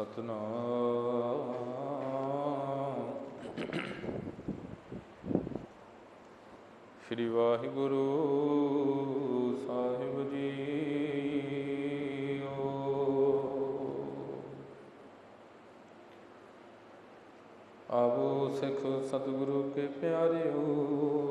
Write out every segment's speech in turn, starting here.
ਸਤਨਾਮ। ਸ੍ਰੀ ਵਾਹਿਗੁਰੂ ਸਾਹਿਬ ਜੀਓ। ਆਵੋ ਸਿੱਖ ਸਤਿਗੁਰੂ ਕੇ ਪਿਆਰਿਓ।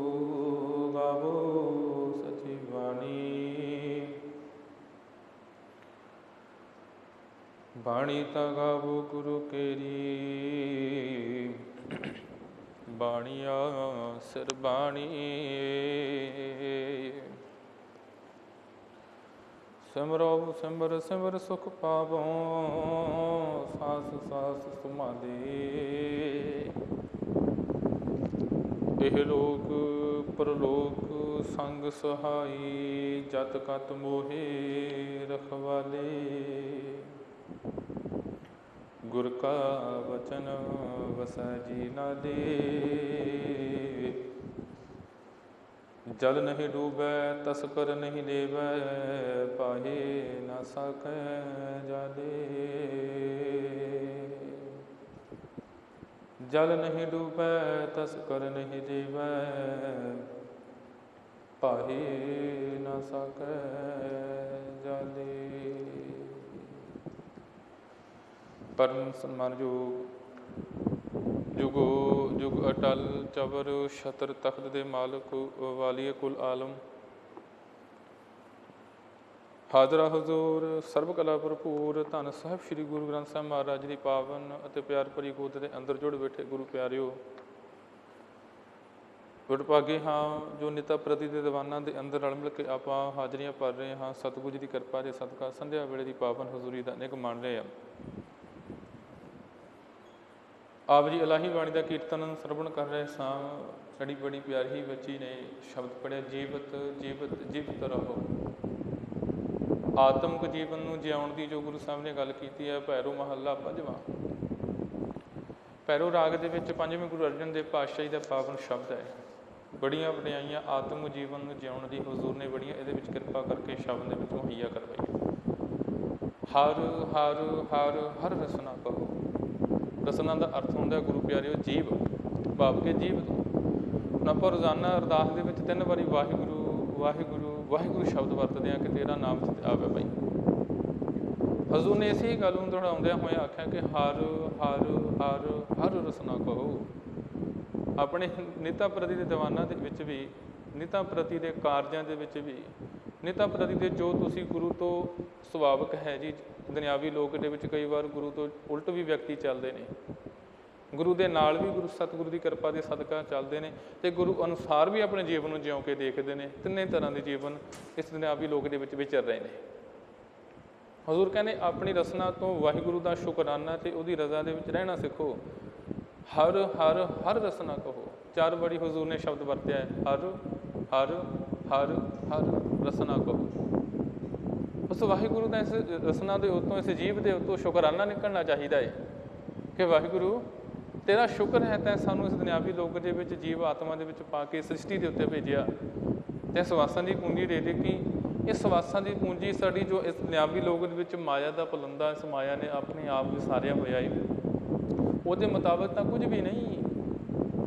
ਬਾਣੀ ਤਾਂ ਗਾਵੋ ਗੁਰੂ ਕੇਰੀ। ਬਾਣੀਆ ਸਿਰ ਬਾਣੀ ਸਿਮਰੋ, ਸਿਮਰ ਸਿਮਰ ਸੁਖ ਪਾਵੋ, ਸਾਸ ਸਾਸ ਸੁਮਾਦੇ ਇਹ ਲੋਕ, ਪਰਲੋਕ ਸੰਗ ਸਹਾਈ, ਜਤ ਕਤ ਮੋਹੇ ਰਖਵਾਲੇ। ਗੁਰ ਕਾ ਵਚਨ ਵਸੈ ਜੀ ਨਾ ਦੇ। ਜਲ ਨਹੀਂ ਡੂਬੈ, ਤਸ ਕਰ ਨਹੀਂ ਦੇਵੈ ਪਾਹੇ ਨਾ ਸਕੈ ਜਾਦੇ। ਜਲ ਨਹੀਂ ਡੂਬੈ, ਤਸ ਕਰ ਨਹੀਂ ਦੇਵੈ ਪਾਹੇ ਨਾ ਸਕੈ ਜਾਦੇ। ਪਰਮ ਸਨਮਾਨਯੋਗ ਜੁਗੋ ਜੁਗ ਅਟਲ ਚਵਰ ਛਤਰ ਤਖਤ ਦੇ ਮਾਲਕ ਵਾਲੀਏ ਕੁਲ ਆਲਮ। ਹਾਜ਼ਰਾ ਹਜ਼ੂਰ ਸਰਬ ਕਲਾ ਭਰਪੂਰ, ਧੰਨ ਸਾਹਿਬ ਸ੍ਰੀ ਗੁਰੂ ਗ੍ਰੰਥ ਸਾਹਿਬ ਮਹਾਰਾਜ ਦੀ ਪਾਵਨ ਅਤੇ ਪਿਆਰ ਭਰੀ ਗੋਦ ਦੇ ਅੰਦਰ ਜੁੜ ਬੈਠੇ ਗੁਰੂ ਪਿਆਰਿਓ। ਵਡਭਾਗੇ ਹਾਂ, ਜੋ ਨਿਤਾ ਪ੍ਰਤੀ ਦੇ ਦੀਵਾਨਾਂ ਦੇ ਅੰਦਰ ਰਲ ਮਿਲ ਕੇ ਆਪਾਂ ਹਾਜ਼ਰੀਆਂ ਭਰ ਰਹੇ ਹਾਂ, ਸਤਿਗੁਰੂ ਜੀ ਦੀ ਕਿਰਪਾ ਦੇ ਸਦਕਾ ਸੰਧਿਆ ਵੇਲੇ ਦੀ ਪਾਵਨ ਹਜ਼ੂਰੀ ਦਾ ਨਿਕ ਮੰਨ ਰਹੇ ਹਾਂ। ਆਪ ਜੀ ਅਲਾਹੀ ਬਾਣੀ ਦਾ ਕੀਰਤਨ ਸਰਵਣ ਕਰ ਰਹੇ ਸਾਂ। ਸਾਡੀ ਬੜੀ ਪਿਆਰੀ ਬੱਚੀ ਨੇ ਸ਼ਬਦ ਪੜਿਆ ਜੀਵਤ ਜੀਵਤ ਜੀਵਤ ਰਹੋ। ਆਤਮਿਕ ਜੀਵਨ ਨੂੰ ਜਿਉਣ ਦੀ ਜੋ ਗੁਰੂ ਸਾਹਿਬ ਨੇ ਗੱਲ ਕੀਤੀ ਹੈ, ਭੈਰੋ ਮਹੱਲਾ ਪੰਜਵਾਂ ਭੈਰੋ ਰਾਗ ਦੇ ਵਿੱਚ ਪੰਜਵੇਂ ਗੁਰੂ ਅਰਜਨ ਦੇਵ ਪਾਤਸ਼ਾਹ ਜੀ ਦਾ ਪਾਵਨ ਸ਼ਬਦ ਹੈ। ਬੜੀਆਂ ਵਡਿਆਈਆਂ ਆਤਮ ਜੀਵਨ ਨੂੰ ਜਿਉਣ ਦੀ ਹਜ਼ੂਰ ਨੇ ਬੜੀਆਂ, ਇਹਦੇ ਵਿੱਚ ਕਿਰਪਾ ਕਰਕੇ ਸ਼ਬਦ ਦੇ ਵਿੱਚ ਮੁਹੱਈਆ ਕਰਵਾਈ। ਹਰ ਹਰ ਹਰ ਹਰ ਰਸਨਾ ਕਹੋ। ਰਸਨਾ ਦਾ ਅਰਥ ਹੁੰਦਾ ਹੈ, ਗੁਰੂ ਪਿਆਰਿਓ, ਜੀਵ ਭਾਵ ਕੇ ਜੀਵ ਨਾ ਆਪਾਂ ਰੋਜ਼ਾਨਾ ਅਰਦਾਸ ਦੇ ਵਿੱਚ ਤਿੰਨ ਵਾਰੀ ਵਾਹਿਗੁਰੂ ਵਾਹਿਗੁਰੂ ਵਾਹਿਗੁਰੂ ਸ਼ਬਦ ਵਰਤਦੇ ਆ ਕਿ ਤੇਰਾ ਨਾਮ ਚਿਤ ਆਵੇ ਭਾਈ। ਹਜ਼ੂਰ ਨੇ ਇਸੇ ਗੱਲ ਨੂੰ ਦੁਹਰਾਉਂਦਿਆਂ ਹੋਇਆ ਆਖਿਆ ਕਿ ਹਰ ਹਰ ਹਰ ਹਰ ਰਸਨਾ ਕਹੋ। ਆਪਣੇ ਨਿਤਾ ਪ੍ਰਤੀ ਦੇ ਦੀਵਾਨਾਂ ਦੇ ਵਿੱਚ ਵੀ, ਨਿਤਾ ਪ੍ਰਤੀ ਦੇ ਕਾਰਜਾਂ ਦੇ ਵਿੱਚ ਵੀ, ਨਿਤਾ ਪ੍ਰਤੀ ਦੇ ਜੋ ਤੁਸੀਂ ਗੁਰੂ ਤੋਂ ਸੁਭਾਵਕ ਹੈ ਜੀ ਦੁਨਿਆਵੀ ਲੋਕ ਦੇ ਵਿੱਚ ਕਈ ਵਾਰ ਗੁਰੂ ਤੋਂ ਉਲਟ ਵੀ ਵਿਅਕਤੀ ਚੱਲਦੇ ਨੇ। ਗੁਰੂ ਦੇ ਨਾਲ ਵੀ ਗੁਰੂ ਸਤਿਗੁਰੂ ਦੀ ਕਿਰਪਾ ਦੇ ਸਦਕਾ ਚੱਲਦੇ ਨੇ ਤੇ ਗੁਰੂ ਅਨੁਸਾਰ ਵੀ ਆਪਣੇ ਜੀਵਨ ਨੂੰ ਜਿਉਂ ਕੇ ਦੇਖਦੇ ਨੇ। ਤਿੰਨੇ ਤਰ੍ਹਾਂ ਦੇ ਜੀਵਨ ਇਸ ਦੁਨਿਆਵੀ ਲੋਕ ਦੇ ਵਿੱਚ ਵਿਚਰ ਰਹੇ ਨੇ। ਹਜ਼ੂਰ ਕਹਿੰਦੇ, ਆਪਣੀ ਰਸਨਾ ਤੋਂ ਵਾਹਿਗੁਰੂ ਦਾ ਸ਼ੁਕਰਾਨਾ ਤੇ ਉਹਦੀ ਰਜ਼ਾ ਦੇ ਵਿੱਚ ਰਹਿਣਾ ਸਿੱਖੋ। ਹਰ ਹਰ ਹਰ ਰਸਨਾ ਕਹੋ। ਚਾਰ ਵਾਰੀ ਹਜ਼ੂਰ ਨੇ ਸ਼ਬਦ ਵਰਤਿਆ ਹੈ। ਹਰ ਹਰ ਹਰ ਹਰ ਰਸਨਾ ਕਹੋ। ਉਸ ਵਾਹਿਗੁਰੂ ਦਾ ਇਸ ਰਸਨਾ ਦੇ ਉਤੋਂ, ਇਸ ਜੀਵ ਦੇ ਉਤੋਂ ਸ਼ੁਕਰਾਨਾ ਨਿਕਲਣਾ ਚਾਹੀਦਾ ਹੈ ਕਿ ਵਾਹਿਗੁਰੂ, ਤੇਰਾ ਸ਼ੁਕਰ ਹੈ ਤੈਂ ਸਾਨੂੰ ਇਸ ਦੁਨਿਆਵੀ ਲੋਕ ਦੇ ਵਿੱਚ ਜੀਵ ਆਤਮਾ ਦੇ ਵਿੱਚ ਪਾ ਕੇ ਸ੍ਰਿਸ਼ਟੀ ਦੇ ਉੱਤੇ ਭੇਜਿਆ। ਤੇ ਸਵਾਸਾਂ ਦੀ ਪੂੰਜੀ ਦੇ ਦਿੱਤੀ ਇਹ ਸਵਾਸਾਂ ਦੀ ਪੂੰਜੀ ਸਾਡੀ ਜੋ ਇਸ ਦੁਨਿਆਵੀ ਲੋਕ ਦੇ ਵਿੱਚ ਮਾਇਆ ਦਾ ਪਲੰਦਾ, ਇਸ ਮਾਇਆ ਨੇ ਆਪਣੇ ਆਪ ਵਿਸਾਰਿਆ ਹੋਇਆ ਹੈ ਉਹਦੇ ਮੁਤਾਬਕ ਤਾਂ ਕੁਝ ਵੀ ਨਹੀਂ।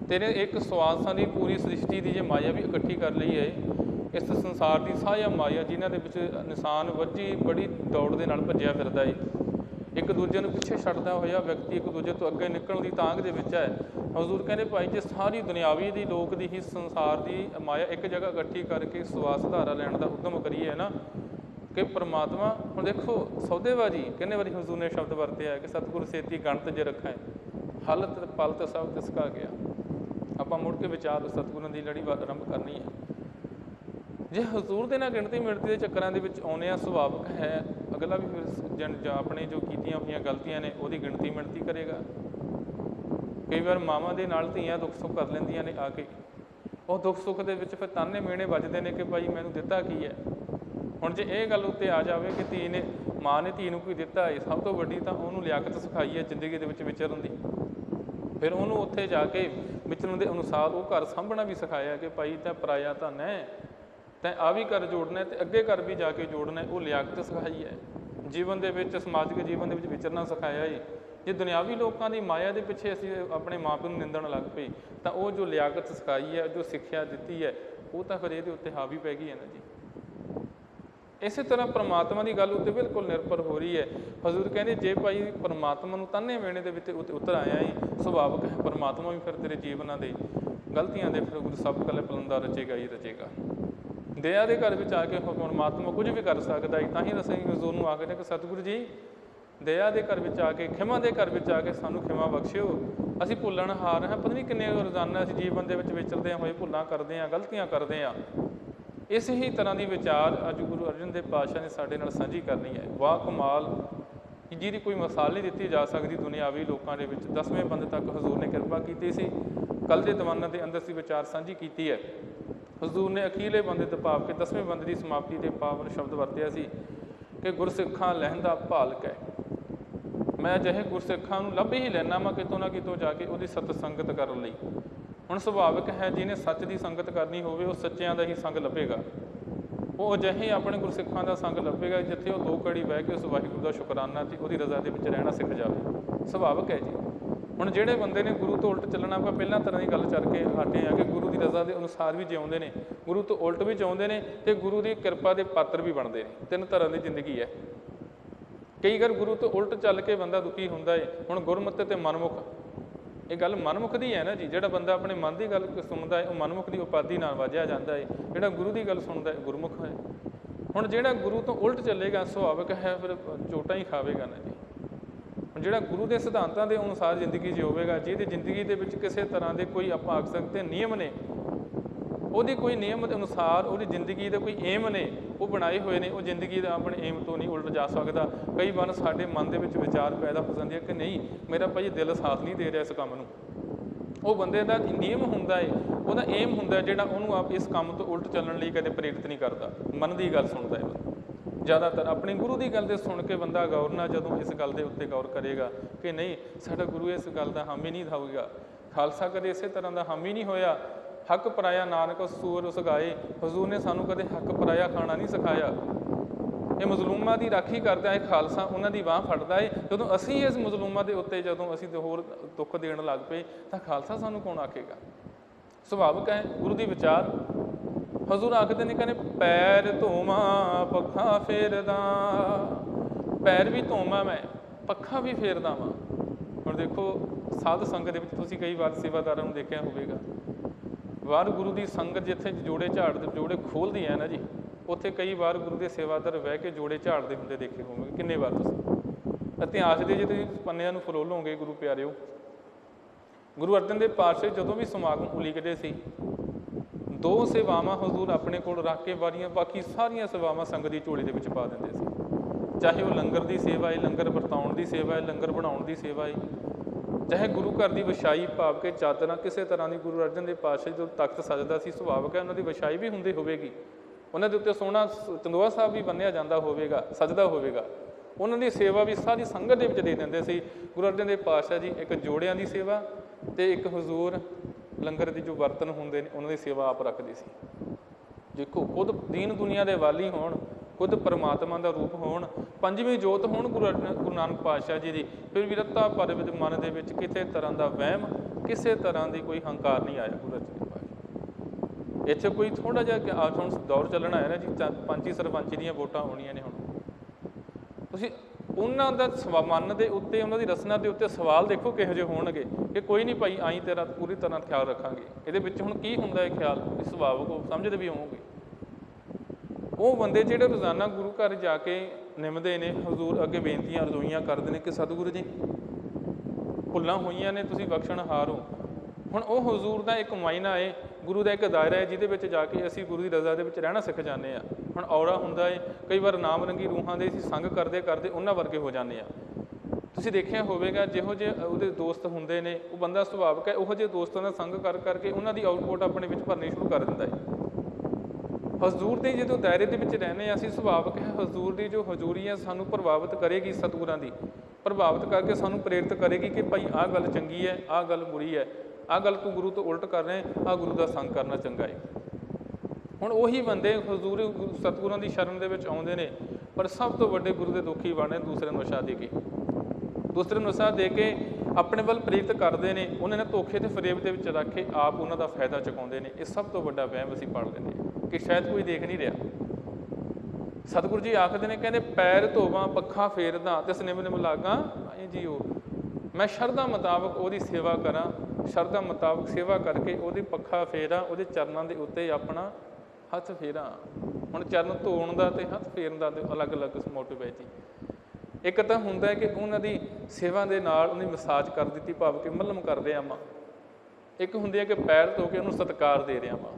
ਤੇਰੇ ਇੱਕ ਸਵਾਸਾਂ ਦੀ ਪੂਰੀ ਸ੍ਰਿਸ਼ਟੀ ਦੀ ਜੇ ਮਾਇਆ ਵੀ ਇਕੱਠੀ ਕਰ ਲਈ ਹੈ ਇਸ ਸੰਸਾਰ ਦੀ ਸਾਇਆ ਮਾਇਆ ਜਿਨ੍ਹਾਂ ਦੇ ਵਿੱਚ ਇਨਸਾਨ ਵੱਜੀ, ਬੜੀ ਦੌੜ ਦੇ ਨਾਲ ਭੱਜਿਆ ਫਿਰਦਾ ਏ। ਇੱਕ ਦੂਜੇ ਨੂੰ ਪਿੱਛੇ ਛੱਡਦਾ ਹੋਇਆ ਵਿਅਕਤੀ ਇੱਕ ਦੂਜੇ ਤੋਂ ਅੱਗੇ ਨਿਕਲਣ ਦੀ ਤਾਂਗ ਦੇ ਵਿੱਚ ਹੈ। ਹਜ਼ੂਰ ਕਹਿੰਦੇ, ਭਾਈ, ਜੇ ਸਾਰੀ ਦੁਨਿਆਵੀ ਦੀ ਲੋਕ ਦੀ ਹੀ ਸੰਸਾਰ ਦੀ ਮਾਇਆ ਇੱਕ ਜਗ੍ਹਾ ਇਕੱਠੀ ਕਰਕੇ ਸਵਾਸ ਧਾਰਾ ਲੈਣ ਦਾ ਉਦਮ ਕਰੀਏ ਨਾ, ਕਿ ਪ੍ਰਮਾਤਮਾ, ਹੁਣ ਦੇਖੋ, ਸੌਦੇਬਾਜੀ, ਕਿੰਨੇ ਵਾਰੀ ਹਜ਼ੂਰ ਨੇ ਸ਼ਬਦ ਵਰਤਿਆ ਕਿ ਸਤਿਗੁਰ ਸੇਤੀ ਗਣਤ ਜੇ ਰੱਖਾਂ ਹਲਤ ਪਲਤ ਸਭ ਤਿਸਕਾ ਗਿਆ। ਆਪਾਂ ਮੁੜ ਕੇ ਵਿਚਾਰ ਸਤਿਗੁਰਾਂ ਦੀ ਲੜੀ ਵਾ- ਆਰੰਭ ਕਰਨੀ ਹੈ। ਜੇ ਹਜ਼ੂਰ ਦੇ ਨਾਲ ਗਿਣਤੀ ਮਿਣਤੀ ਦੇ ਚੱਕਰਾਂ ਦੇ ਵਿੱਚ ਆਉਨੇ ਆ ਸੁਭਾਵਿਕ ਹੈ, ਅਗਲਾ ਵੀ ਫਿਰ ਜਨ, ਜਾਂ ਆਪਣੇ ਜੋ ਕੀਤੀਆਂ ਹੋਈਆਂ ਗਲਤੀਆਂ ਨੇ, ਉਹਦੀ ਗਿਣਤੀ ਮਿਣਤੀ ਕਰੇਗਾ। ਕਈ ਵਾਰ ਮਾਵਾਂ ਦੇ ਨਾਲ ਧੀਆਂ ਦੁੱਖ ਸੁੱਖ ਕਰ ਲੈਂਦੀਆਂ ਨੇ ਆ ਕੇ। ਉਹ ਦੁੱਖ ਸੁੱਖ ਦੇ ਵਿੱਚ ਫਿਰ ਤਾਨੇ ਮੇਣੇ ਵੱਜਦੇ ਨੇ ਕਿ ਭਾਈ ਮੈਨੂੰ ਦਿੱਤਾ ਕੀ ਹੈ? ਹੁਣ ਜੇ ਇਹ ਗੱਲ ਉੱਤੇ ਆ ਜਾਵੇ ਕਿ ਧੀ ਨੇ, ਮਾਂ ਨੇ ਧੀ ਨੂੰ ਕੋਈ ਦਿੱਤਾ ਹੈ ਸਭ ਤੋਂ ਵੱਡੀ ਤਾਂ ਉਹਨੂੰ ਲਿਆਕਤ ਸਿਖਾਈ ਹੈ ਜ਼ਿੰਦਗੀ ਦੇ ਵਿੱਚ ਵਿਚਰਨ ਦੀ। ਫਿਰ ਉਹਨੂੰ ਉੱਥੇ ਜਾ ਕੇ ਵਿਚਰਨ ਦੇ ਅਨੁਸਾਰ ਉਹ ਘਰ ਸਾਂਭਣਾ ਵੀ ਸਿਖਾਇਆ ਕਿ ਭਾਈ ਤਾਂ ਪਰਾਇਆ ਤਾਂ ਹੈ। ਤੈਂ ਆ ਵੀ ਘਰ ਜੋੜਨਾ ਹੈ ਤੇ ਅੱਗੇ ਘਰ ਵੀ ਜਾ ਕੇ ਜੋੜਨਾ ਉਹ ਲਿਆਕਤ ਸਿਖਾਈ ਹੈ। ਜੀਵਨ ਦੇ ਵਿੱਚ, ਸਮਾਜਿਕ ਜੀਵਨ ਦੇ ਵਿੱਚ ਵਿਚਰਨਾ ਸਿਖਾਇਆ ਏ। ਜੇ ਦੁਨਿਆਵੀ ਲੋਕਾਂ ਦੀ ਮਾਇਆ ਦੇ ਪਿੱਛੇ ਅਸੀਂ ਆਪਣੇ ਮਾਪਿਆਂ ਨੂੰ ਨਿੰਦਣ ਲੱਗ ਪਏ, ਤਾਂ ਉਹ ਜੋ ਲਿਆਕਤ ਸਿਖਾਈ ਹੈ, ਜੋ ਸਿੱਖਿਆ ਦਿੱਤੀ ਹੈ, ਉਹ ਤਾਂ ਫਿਰ ਇਹਦੇ ਉੱਤੇ ਹਾਵੀ ਪੈ ਗਈ ਹੈ ਨਾ ਜੀ। ਇਸੇ ਤਰ੍ਹਾਂ ਪ੍ਰਮਾਤਮਾ ਦੀ ਗੱਲ ਉੱਤੇ ਬਿਲਕੁਲ ਨਿਰਭਰ ਹੋ ਰਹੀ ਹੈ। ਹਜ਼ੂਰ ਕਹਿੰਦੇ, ਜੇ ਭਾਈ ਪ੍ਰਮਾਤਮਾ ਨੂੰ ਤਾਨੇ ਵੇਣੇ ਦੇ ਵਿੱਚ ਉੱਤੇ ਉਤਰ ਆਇਆ ਹੀ ਸੁਭਾਵਕ ਹੈ, ਪ੍ਰਮਾਤਮਾ ਵੀ ਫਿਰ ਤੇਰੇ ਜੀਵਨਾਂ ਦੇ ਗਲਤੀਆਂ ਦੇ ਫਿਰ ਗੁਰੂ ਸਭ ਕਲੇ ਪਲੰਦਾ ਰਚੇਗਾ ਹੀ ਰਚੇਗਾ। ਦਇਆ ਦੇ ਘਰ ਵਿੱਚ ਆ ਕੇ ਪਰਮਾਤਮਾ ਕੁਝ ਵੀ ਕਰ ਸਕਦਾ ਹੈ ਤਾਂ ਹੀ ਅਸੀਂ ਹਜ਼ੂਰ ਨੂੰ ਆਖਦੇ ਨੇ ਕਿ ਸਤਿਗੁਰੂ ਜੀ, ਦਇਆ ਦੇ ਘਰ ਵਿੱਚ ਆ ਕੇ, ਖਿਮਾ ਦੇ ਘਰ ਵਿੱਚ ਆ ਕੇ ਸਾਨੂੰ ਖਿਮਾ ਬਖਸ਼ਿਓ। ਅਸੀਂ ਭੁੱਲਣ ਹਾਰ ਹਾਂ, ਪਤਾ ਨਹੀਂ ਕਿੰਨੇ ਰੋਜ਼ਾਨਾ ਅਸੀਂ ਜੀਵਨ ਦੇ ਵਿੱਚ ਵਿਚਰਦੇ ਹੋਏ ਭੁੱਲਾਂ ਕਰਦੇ ਹਾਂ, ਗਲਤੀਆਂ ਕਰਦੇ ਹਾਂ। ਇਸ ਹੀ ਤਰ੍ਹਾਂ ਦੀ ਵਿਚਾਰ ਅੱਜ ਗੁਰੂ ਅਰਜਨ ਦੇਵ ਪਾਤਸ਼ਾਹ ਨੇ ਸਾਡੇ ਨਾਲ ਸਾਂਝੀ ਕਰਨੀ ਹੈ। ਵਾਹ ਕਮਾਲ ਜਿਹਦੀ ਕੋਈ ਮਿਸਾਲ ਨਹੀਂ ਦਿੱਤੀ ਜਾ ਸਕਦੀ ਦੁਨਿਆਵੀ ਲੋਕਾਂ ਦੇ ਵਿੱਚ। ਦਸਵੇਂ ਬੰਦੇ ਤੱਕ ਹਜ਼ੂਰ ਨੇ ਕਿਰਪਾ ਕੀਤੀ ਸੀ। ਕੱਲ ਦੇ ਦੀਵਾਨਾਂ ਦੇ ਅੰਦਰ ਸੀ ਵਿਚਾਰ ਸਾਂਝੀ ਕੀਤੀ ਹੈ। ਹਜ਼ੂਰ ਨੇ ਅਖੀਲੇ ਬੰਦੇ ਤੋਂ ਭਾਵ ਕਿ ਦਸਵੇਂ ਬੰਦੇ ਦੀ ਸਮਾਪਤੀ ਦੇ ਪਾਵਨ ਸ਼ਬਦ ਵਰਤਿਆ ਸੀ ਕਿ ਗੁਰਸਿੱਖਾਂ ਲਹਿੰਦਾ ਭਾਲਕ ਹੈ ਮੈਂ ਅਜਿਹੇ ਗੁਰਸਿੱਖਾਂ ਨੂੰ ਲੱਭ ਹੀ ਲੈਣਾ ਮੈਂ ਕਿਤੋਂ ਨਾ ਕਿਤੋਂ ਜਾ ਕੇ ਉਹਦੀ ਸਤ ਸੰਗਤ ਕਰਨ ਲਈ। ਹੁਣ ਸੁਭਾਵਿਕ ਹੈ ਜਿਹਨੇ ਸੱਚ ਦੀ ਸੰਗਤ ਕਰਨੀ ਹੋਵੇ, ਉਹ ਸੱਚਿਆਂ ਦਾ ਹੀ ਸੰਗ ਲੱਭੇਗਾ। ਉਹ ਅਜਿਹੇ ਆਪਣੇ ਗੁਰਸਿੱਖਾਂ ਦਾ ਸੰਗ ਲੱਭੇਗਾ ਜਿੱਥੇ ਉਹ ਦੋ ਘੜੀ ਬਹਿ ਕੇ ਉਸ ਵਾਹਿਗੁਰੂ ਦਾ ਸ਼ੁਕਰਾਨਾ ਤੇ ਉਹਦੀ ਰਜ਼ਾ ਦੇ ਵਿੱਚ ਰਹਿਣਾ ਸਿੱਖ ਜਾਵੇ। ਸੁਭਾਵਿਕ ਹੈ ਜੀ। ਹੁਣ ਜਿਹੜੇ ਬੰਦੇ ਨੇ ਗੁਰੂ ਤੋਂ ਉਲਟ ਚੱਲਣਾ, ਆਪਾਂ ਪਹਿਲਾਂ ਤਰ੍ਹਾਂ ਦੀ ਗੱਲ ਚੱਲ ਕੇ ਹਟੇ ਆ ਕਿ ਗੁਰੂ ਦੀ ਰਜ਼ਾ ਦੇ ਅਨੁਸਾਰ ਵੀ ਜਿਉਂਦੇ ਨੇ, ਗੁਰੂ ਤੋਂ ਉਲਟ ਵੀ ਜਿਉਂਦੇ ਨੇ ਤੇ ਗੁਰੂ ਦੀ ਕਿਰਪਾ ਦੇ ਪਾਤਰ ਵੀ ਬਣਦੇ ਨੇ। ਤਿੰਨ ਤਰ੍ਹਾਂ ਦੀ ਜ਼ਿੰਦਗੀ ਹੈ। ਕਈ ਵਾਰ ਗੁਰੂ ਤੋਂ ਉਲਟ ਚੱਲ ਕੇ ਬੰਦਾ ਦੁਖੀ ਹੁੰਦਾ ਏ, ਹੁਣ ਗੁਰਮਤਿ ਤੇ ਮਨਮੁਖ। ਇਹ ਗੱਲ ਮਨਮੁਖ ਦੀ ਹੈ ਨਾ ਜੀ, ਜਿਹੜਾ ਬੰਦਾ ਆਪਣੇ ਮਨ ਦੀ ਗੱਲ ਸੁਣਦਾ ਹੈ ਉਹ ਮਨਮੁਖ ਦੀ ਉਪਾਧੀ ਨਾਲ ਵਾਜਿਆ ਜਾਂਦਾ ਹੈ ਜਿਹੜਾ ਗੁਰੂ ਦੀ ਗੱਲ ਸੁਣਦਾ ਹੈ ਗੁਰਮੁਖ ਹੈ। ਹੁਣ ਜਿਹੜਾ ਗੁਰੂ ਤੋਂ ਉਲਟ ਚੱਲੇਗਾ, ਸੁਭਾਵਿਕ ਹੈ, ਫਿਰ ਚੋਟਾਂ ਹੀ ਖਾਵੇਗਾ ਨਾ ਜੀ। ਜਿਹੜਾ ਗੁਰੂ ਦੇ ਸਿਧਾਂਤਾਂ ਦੇ ਅਨੁਸਾਰ ਜ਼ਿੰਦਗੀ ਜਿਉਵੇਗਾ ਜਿਹਦੀ ਜ਼ਿੰਦਗੀ ਦੇ ਵਿੱਚ ਕਿਸੇ ਤਰ੍ਹਾਂ ਦੇ ਕੋਈ ਆਪਾਂ ਆਖ ਸਕਦੇ ਨਿਯਮ ਨੇ, ਉਹਦੇ ਕੋਈ ਨਿਯਮ ਦੇ ਅਨੁਸਾਰ ਉਹਦੀ ਜ਼ਿੰਦਗੀ ਦੇ ਕੋਈ ਏਮ ਨੇ, ਉਹ ਬਣਾਏ ਹੋਏ ਨੇ, ਉਹ ਜ਼ਿੰਦਗੀ ਦਾ ਆਪਣੇ ਏਮ ਤੋਂ ਨਹੀਂ ਉਲਟ ਜਾ ਸਕਦਾ। ਕਈ ਵਾਰ ਸਾਡੇ ਮਨ ਦੇ ਵਿੱਚ ਵਿਚਾਰ ਪੈਦਾ ਹੋ ਜਾਂਦੇ ਆ ਕਿ ਨਹੀਂ, ਮੇਰਾ ਭਾਈ ਦਿਲ ਸਾਥ ਨਹੀਂ ਦੇ ਰਿਹਾ ਇਸ ਕੰਮ ਨੂੰ। ਉਹ ਬੰਦੇ ਦਾ ਨਿਯਮ ਹੁੰਦਾ ਏ, ਉਹਦਾ ਏਮ ਹੁੰਦਾ ਜਿਹੜਾ ਉਹਨੂੰ ਆਪ ਇਸ ਕੰਮ ਤੋਂ ਉਲਟ ਚੱਲਣ ਲਈ ਕਦੇ ਪ੍ਰੇਰਿਤ ਨਹੀਂ ਕਰਦਾ। ਮਨ ਦੀ ਗੱਲ ਸੁਣਦਾ ਏ। ਜ਼ਿਆਦਾਤਰ ਆਪਣੇ ਗੁਰੂ ਦੀ ਗੱਲ 'ਤੇ ਸੁਣ ਕੇ ਬੰਦਾ ਗੌਰ ਨਾਲ ਜਦੋਂ ਇਸ ਗੱਲ ਦੇ ਉੱਤੇ ਗੌਰ ਕਰੇਗਾ ਕਿ ਨਹੀਂ, ਸਾਡਾ ਗੁਰੂ ਇਸ ਗੱਲ ਦਾ ਹਾਮੀ ਨਹੀਂ ਹੋਵੇਗਾ ਖਾਲਸਾ ਕਦੇ ਇਸੇ ਤਰ੍ਹਾਂ ਦਾ ਹਾਮੀ ਨਹੀਂ ਹੋਇਆ। ਹੱਕ ਪਰਾਇਆ ਨਾਨਕ ਸੂਰ ਉਸਗਾਏ ਹਜ਼ੂਰ ਨੇ ਸਾਨੂੰ ਕਦੇ ਹੱਕ ਪਰਾਇਆ ਖਾਣਾ ਨਹੀਂ ਸਿਖਾਇਆ। ਇਹ ਮਜ਼ਲੂਮਾਂ ਦੀ ਰਾਖੀ ਕਰਦਾ ਹੈ ਖਾਲਸਾ ਉਹਨਾਂ ਦੀ ਬਾਹ ਫੜਦਾ ਹੈ ਜਦੋਂ ਅਸੀਂ ਇਸ ਮਜ਼ਲੂਮਾਂ ਦੇ ਉੱਤੇ ਜਦੋਂ ਅਸੀਂ ਹੋਰ ਦੁੱਖ ਦੇਣ ਲੱਗ ਪਏ, ਤਾਂ ਖਾਲਸਾ ਸਾਨੂੰ ਕੌਣ ਆਖੇਗਾ? ਸੁਭਾਵਿਕ ਹੈ, ਗੁਰੂ ਦੀ ਵਿਚਾਰ ਹਜ਼ੂਰ ਆਖਦੇ ਨੇ ਕਹਿੰਦੇ, ਪੈਰ ਧੋਵਾਂ, ਪੱਖਾ ਫੇਰਦਾ। ਪੈਰ ਵੀ ਧੋਵਾਂ ਮੈਂ, ਪੱਖਾ ਵੀ ਫੇਰਦਾ ਵਾਂ। ਹੁਣ ਦੇਖੋ, ਸਾਧ ਸੰਗਤ ਦੇ ਵਿੱਚ ਤੁਸੀਂ ਕਈ ਵਾਰ ਸੇਵਾਦਾਰਾਂ ਨੂੰ ਦੇਖਿਆ ਹੋਵੇਗਾ। ਵਾਰ ਗੁਰੂ ਦੀ ਸੰਗਤ ਜਿੱਥੇ ਜੋੜੇ ਝਾੜਦੇ ਜੋੜੇ ਖੋਲਦੀ ਹੈ ਨਾ ਜੀ, ਉੱਥੇ ਕਈ ਵਾਰ ਗੁਰੂ ਦੇ ਸੇਵਾਦਾਰ ਬਹਿ ਕੇ ਜੋੜੇ ਝਾੜਦੇ ਹੁੰਦੇ ਦੇਖੇ ਹੋਣਗੇ। ਕਿੰਨੇ ਵਾਰ ਤੁਸੀਂ? ਇਤਿਹਾਸ ਦੇ ਜੇ ਤੁਸੀਂ ਪੰਨਿਆਂ ਨੂੰ ਫਰੋਲੋਗੇ, ਗੁਰੂ ਪਿਆਰਿਓ, ਗੁਰੂ ਅਰਜਨ ਦੇਵ ਪਾਤਸ਼ਾਹ ਜਦੋਂ ਵੀ ਸਮਾਗਮ ਉਲੀਕਦੇ ਸੀ ਦੋ ਸੇਵਾਵਾਂ ਹਜ਼ੂਰ ਆਪਣੇ ਕੋਲ ਰੱਖ ਕੇ ਵਾਰੀਆਂ, ਬਾਕੀ ਸਾਰੀਆਂ ਸੇਵਾਵਾਂ ਸੰਗਤ ਦੀ ਝੋਲੀ ਦੇ ਵਿੱਚ ਪਾ ਦਿੰਦੇ ਸੀ। ਚਾਹੇ ਉਹ ਲੰਗਰ ਦੀ ਸੇਵਾ ਹੈ ਲੰਗਰ ਵਰਤਾਉਣ ਦੀ ਸੇਵਾ ਹੈ ਲੰਗਰ ਬਣਾਉਣ ਦੀ ਸੇਵਾ ਹੈ ਚਾਹੇ ਗੁਰੂ ਘਰ ਦੀ ਵਿਛਾਈ ਭਾਵ ਕੇ ਚਾਦਰਾਂ ਕਿਸੇ ਤਰ੍ਹਾਂ ਦੀ ਗੁਰੂ ਅਰਜਨ ਦੇਵ ਪਾਤਸ਼ਾਹ ਜੋ ਤਖਤ ਸਜਦਾ ਸੀ, ਸੁਭਾਵਕ ਹੈ, ਉਹਨਾਂ ਦੀ ਵਿਛਾਈ ਵੀ ਹੁੰਦੀ ਹੋਵੇਗੀ। ਉਹਨਾਂ ਦੇ ਉੱਤੇ ਸੋਹਣਾ ਸ- ਚੰਦੋਆ ਸਾਹਿਬ ਵੀ ਬੰਨਿਆ ਜਾਂਦਾ ਹੋਵੇਗਾ, ਸਜਦਾ ਹੋਵੇਗਾ। ਉਹਨਾਂ ਦੀ ਸੇਵਾ ਵੀ ਸਾਰੀ ਸੰਗਤ ਦੇ ਵਿੱਚ ਦੇ ਦਿੰਦੇ ਸੀ। ਗੁਰੂ ਅਰਜਨ ਦੇਵ ਪਾਤਸ਼ਾਹ ਜੀ, ਇੱਕ ਜੋੜਿਆਂ ਦੀ ਸੇਵਾ ਤੇ ਇੱਕ ਹਜ਼ੂਰ ਲੰਗਰ ਦੀ ਜੋ ਬਰਤਨ ਹੁੰਦੇ ਨੇ, ਉਹਨਾਂ ਦੀ ਸੇਵਾ ਆਪ ਰੱਖਦੇ ਸੀ। ਦੇਖੋ ਖੁਦ ਦੀਨ ਦੁਨੀਆ ਦੇ ਵਾਲੀ ਹੋਣ, ਖੁਦ ਪਰਮਾਤਮਾ ਦਾ ਰੂਪ ਹੋਣ, ਪੰਜਵੀਂ ਜੋਤ ਹੋਣ ਗੁਰੂ ਅਰਜਨ- ਗੁਰੂ ਨਾਨਕ ਪਾਤਸ਼ਾਹ ਜੀ ਦੀ, ਫਿਰ ਵੀ ਰੱਤਾ ਮਨ ਦੇ ਵਿੱਚ ਕਿਸੇ ਤਰ੍ਹਾਂ ਦਾ ਵਹਿਮ, ਕਿਸੇ ਤਰ੍ਹਾਂ ਦੀ ਕੋਈ ਹੰਕਾਰ ਨਹੀਂ ਆਇਆ ਗੁਰੂ ਅਰਜਨ ਪਾਤਸ਼ਾਹ ਇੱਥੇ ਕੋਈ ਥੋੜਾ ਜਿਹਾ ਕਿ ਆਹ ਹੁਣ ਦੌਰ ਚੱਲਣਾ ਹੈ ਨਾ ਜੀ ਪੰਚੀ ਸਰਪੰਚੀ ਦੀਆਂ ਵੋਟਾਂ ਹੋਣੀਆਂ ਨੇ ਹੁਣ। ਤੁਸੀਂ ਉਹਨਾਂ ਦਾ ਸਵਾ, ਮਨ ਦੇ ਉੱਤੇ, ਉਹਨਾਂ ਦੀ ਰਸਨਾ ਦੇ ਉੱਤੇ ਸਵਾਲ ਦੇਖੋ ਕਿਹੋ ਜਿਹੇ ਹੋਣਗੇ ਕਿ ਕੋਈ ਨਹੀਂ ਭਾਈ ਆਈ ਤੇਰਾ ਪੂਰੀ ਤਰ੍ਹਾਂ ਖਿਆਲ ਰੱਖਾਂਗੇ। ਇਹਦੇ ਵਿੱਚ ਹੁਣ ਕੀ ਹੁੰਦਾ ਹੈ ਖਿਆਲ? ਇਸ ਸੁਭਾਵਕ ਉਹ ਸਮਝਦੇ ਵੀ ਹੋਵੋਗੇ। ਉਹ ਬੰਦੇ ਜਿਹੜੇ ਰੋਜ਼ਾਨਾ ਗੁਰੂ ਘਰ ਜਾ ਕੇ ਨਿਮਦੇ ਨੇ, ਹਜ਼ੂਰ ਅੱਗੇ ਬੇਨਤੀਆਂ ਰਜ਼ੋਈਆਂ ਕਰਦੇ ਨੇ ਕਿ ਸਤਿਗੁਰੂ ਜੀ, ਭੁੱਲਾਂ ਹੋਈਆਂ ਨੇ, ਤੁਸੀਂ ਬਖਸ਼ਣਹਾਰ ਹੋ ਹੁਣ ਉਹ ਹਜ਼ੂਰ ਦਾ ਇੱਕ ਮਾਇਨਾ ਹੈ ਗੁਰੂ ਦਾ ਇੱਕ ਦਾਇਰਾ ਹੈ, ਜਿਹਦੇ ਵਿੱਚ ਜਾ ਕੇ ਅਸੀਂ ਗੁਰੂ ਦੀ ਰਜ਼ਾ ਦੇ ਵਿੱਚ ਰਹਿਣਾ ਸਿੱਖ ਜਾਂਦੇ ਆ ਹੁਣ ਔਰਾ ਹੁੰਦਾ ਹੈ ਕਈ ਵਾਰ ਨਾਮ ਰੰਗੀ ਰੂਹਾਂ ਦੇ ਅਸੀਂ ਸੰਗ ਕਰਦੇ ਕਰਦੇ ਉਹਨਾਂ ਵਰਗੇ ਹੋ ਜਾਂਦੇ ਆ। ਤੁਸੀਂ ਦੇਖਿਆ ਹੋਵੇਗਾ, ਜਿਹੋ ਜਿਹੇ ਉਹਦੇ ਦੋਸਤ ਹੁੰਦੇ ਨੇ, ਉਹ ਬੰਦਾ ਸੁਭਾਵਕ ਹੈ, ਉਹੋ ਜਿਹੇ ਦੋਸਤਾਂ ਦਾ ਸੰਗ ਕਰ ਕਰਕੇ ਉਹਨਾਂ ਦੀ ਆਊਟਪੁੱਟ ਆਪਣੇ ਵਿੱਚ ਭਰਨੀ ਸ਼ੁਰੂ ਕਰ ਦਿੰਦਾ ਹੈ ਹਜ਼ੂਰ ਦੇ ਜਦੋਂ ਦਾਇਰੇ ਦੇ ਵਿੱਚ ਰਹਿੰਦੇ ਹਾਂ, ਅਸੀਂ ਸੁਭਾਵਕ ਹੈ, ਹਜ਼ੂਰ ਦੀ ਜੋ ਹਜ਼ੂਰੀ ਹੈ ਸਾਨੂੰ ਪ੍ਰਭਾਵਿਤ ਕਰੇਗੀ ਸਤਿਗੁਰਾਂ ਦੀ। ਪ੍ਰਭਾਵਿਤ ਕਰਕੇ ਸਾਨੂੰ ਪ੍ਰੇਰਿਤ ਕਰੇਗੀ ਕਿ ਭਾਈ ਆਹ ਗੱਲ ਚੰਗੀ ਹੈ, ਆਹ ਗੱਲ ਬੁਰੀ ਹੈ, ਆਹ ਗੱਲ ਤੂੰ ਗੁਰੂ ਤੋਂ ਉਲਟ ਕਰ ਰਿਹਾ ਹੈ, ਆਹ ਗੁਰੂ ਦਾ ਸੰਗ ਕਰਨਾ ਚੰਗਾ ਹੈ ਹੁਣ ਉਹੀ ਬੰਦੇ ਹਜ਼ੂਰ ਸਤਿਗੁਰਾਂ ਦੀ ਸ਼ਰਨ ਦੇ ਵਿੱਚ ਆਉਂਦੇ ਨੇ, ਪਰ ਸਭ ਤੋਂ ਵੱਡੇ ਗੁਰੂ ਦੇ ਦੁਖੀ ਬਣਨੇ ਦੂਸਰੇ ਨੂੰ ਨਸ਼ਾ ਦੇ ਕੇ। ਦੂਸਰੇ ਨੂੰ ਨਸ਼ਾ ਦੇ ਕੇ ਆਪਣੇ ਵੱਲ ਪ੍ਰੇਰਿਤ ਕਰਦੇ ਨੇ, ਉਹਨਾਂ ਨੇ ਧੋਖੇ ਤੇ ਫਰੇਬ ਦੇ ਵਿੱਚ ਰੱਖ ਕੇ ਆਪ ਉਹਨਾਂ ਦਾ ਫਾਇਦਾ ਚੁਕਾਉਂਦੇ ਨੇ। ਇਹ ਸਭ ਤੋਂ ਵੱਡਾ ਵਹਿਮ ਅਸੀਂ ਪੜ ਲੈਂਦੇ ਹਾਂ ਕਿ ਸ਼ਾਇਦ ਕੋਈ ਦੇਖ ਨਹੀਂ ਰਿਹਾ। ਸਤਿਗੁਰੂ ਜੀ ਆਖਦੇ ਨੇ, ਕਹਿੰਦੇ, ਪੈਰ ਧੋਵਾਂ, ਪੱਖਾ ਫੇਰਦਾ ਤੇ ਸਨੇਮ ਨੇ ਲਾਗਾ ਐ ਜੀਓ। ਮੈਂ ਸ਼ਰਧਾ ਮੁਤਾਬਕ ਉਹਦੀ ਸੇਵਾ ਕਰਾਂ, ਸ਼ਰਧਾ ਮੁਤਾਬਕ ਸੇਵਾ ਕਰਕੇ ਉਹਦੇ ਪੱਖਾ ਫੇਰਾਂ, ਉਹਦੇ ਚਰਨਾਂ ਦੇ ਉੱਤੇ ਆਪਣਾ ਹੱਥ ਫੇਰਾਂ। ਹੁਣ ਚਰਨ ਧੋਣ ਦਾ ਤੇ ਹੱਥ ਫੇਰਨ ਦਾ ਤੇ ਅਲੱਗ-ਅਲੱਗ ਮੋਟਿਵ ਹੈ ਜੀ। ਇੱਕ ਤਾਂ ਹੁੰਦਾ ਹੈ ਕਿ ਉਹਨਾਂ ਦੀ ਸੇਵਾ ਦੇ ਨਾਲ ਉਹਨੇ ਮਸਾਜ ਕਰ ਦਿੱਤੀ, ਭਾਵ ਕਿ ਮੱਲਮ ਕਰ ਰਿਹਾ ਵਾਂ। ਇੱਕ ਹੁੰਦੀ ਹੈ ਕਿ ਪੈਰ ਧੋ ਕੇ ਉਹਨੂੰ ਸਤਿਕਾਰ ਦੇ ਰਿਹਾ ਵਾਂ।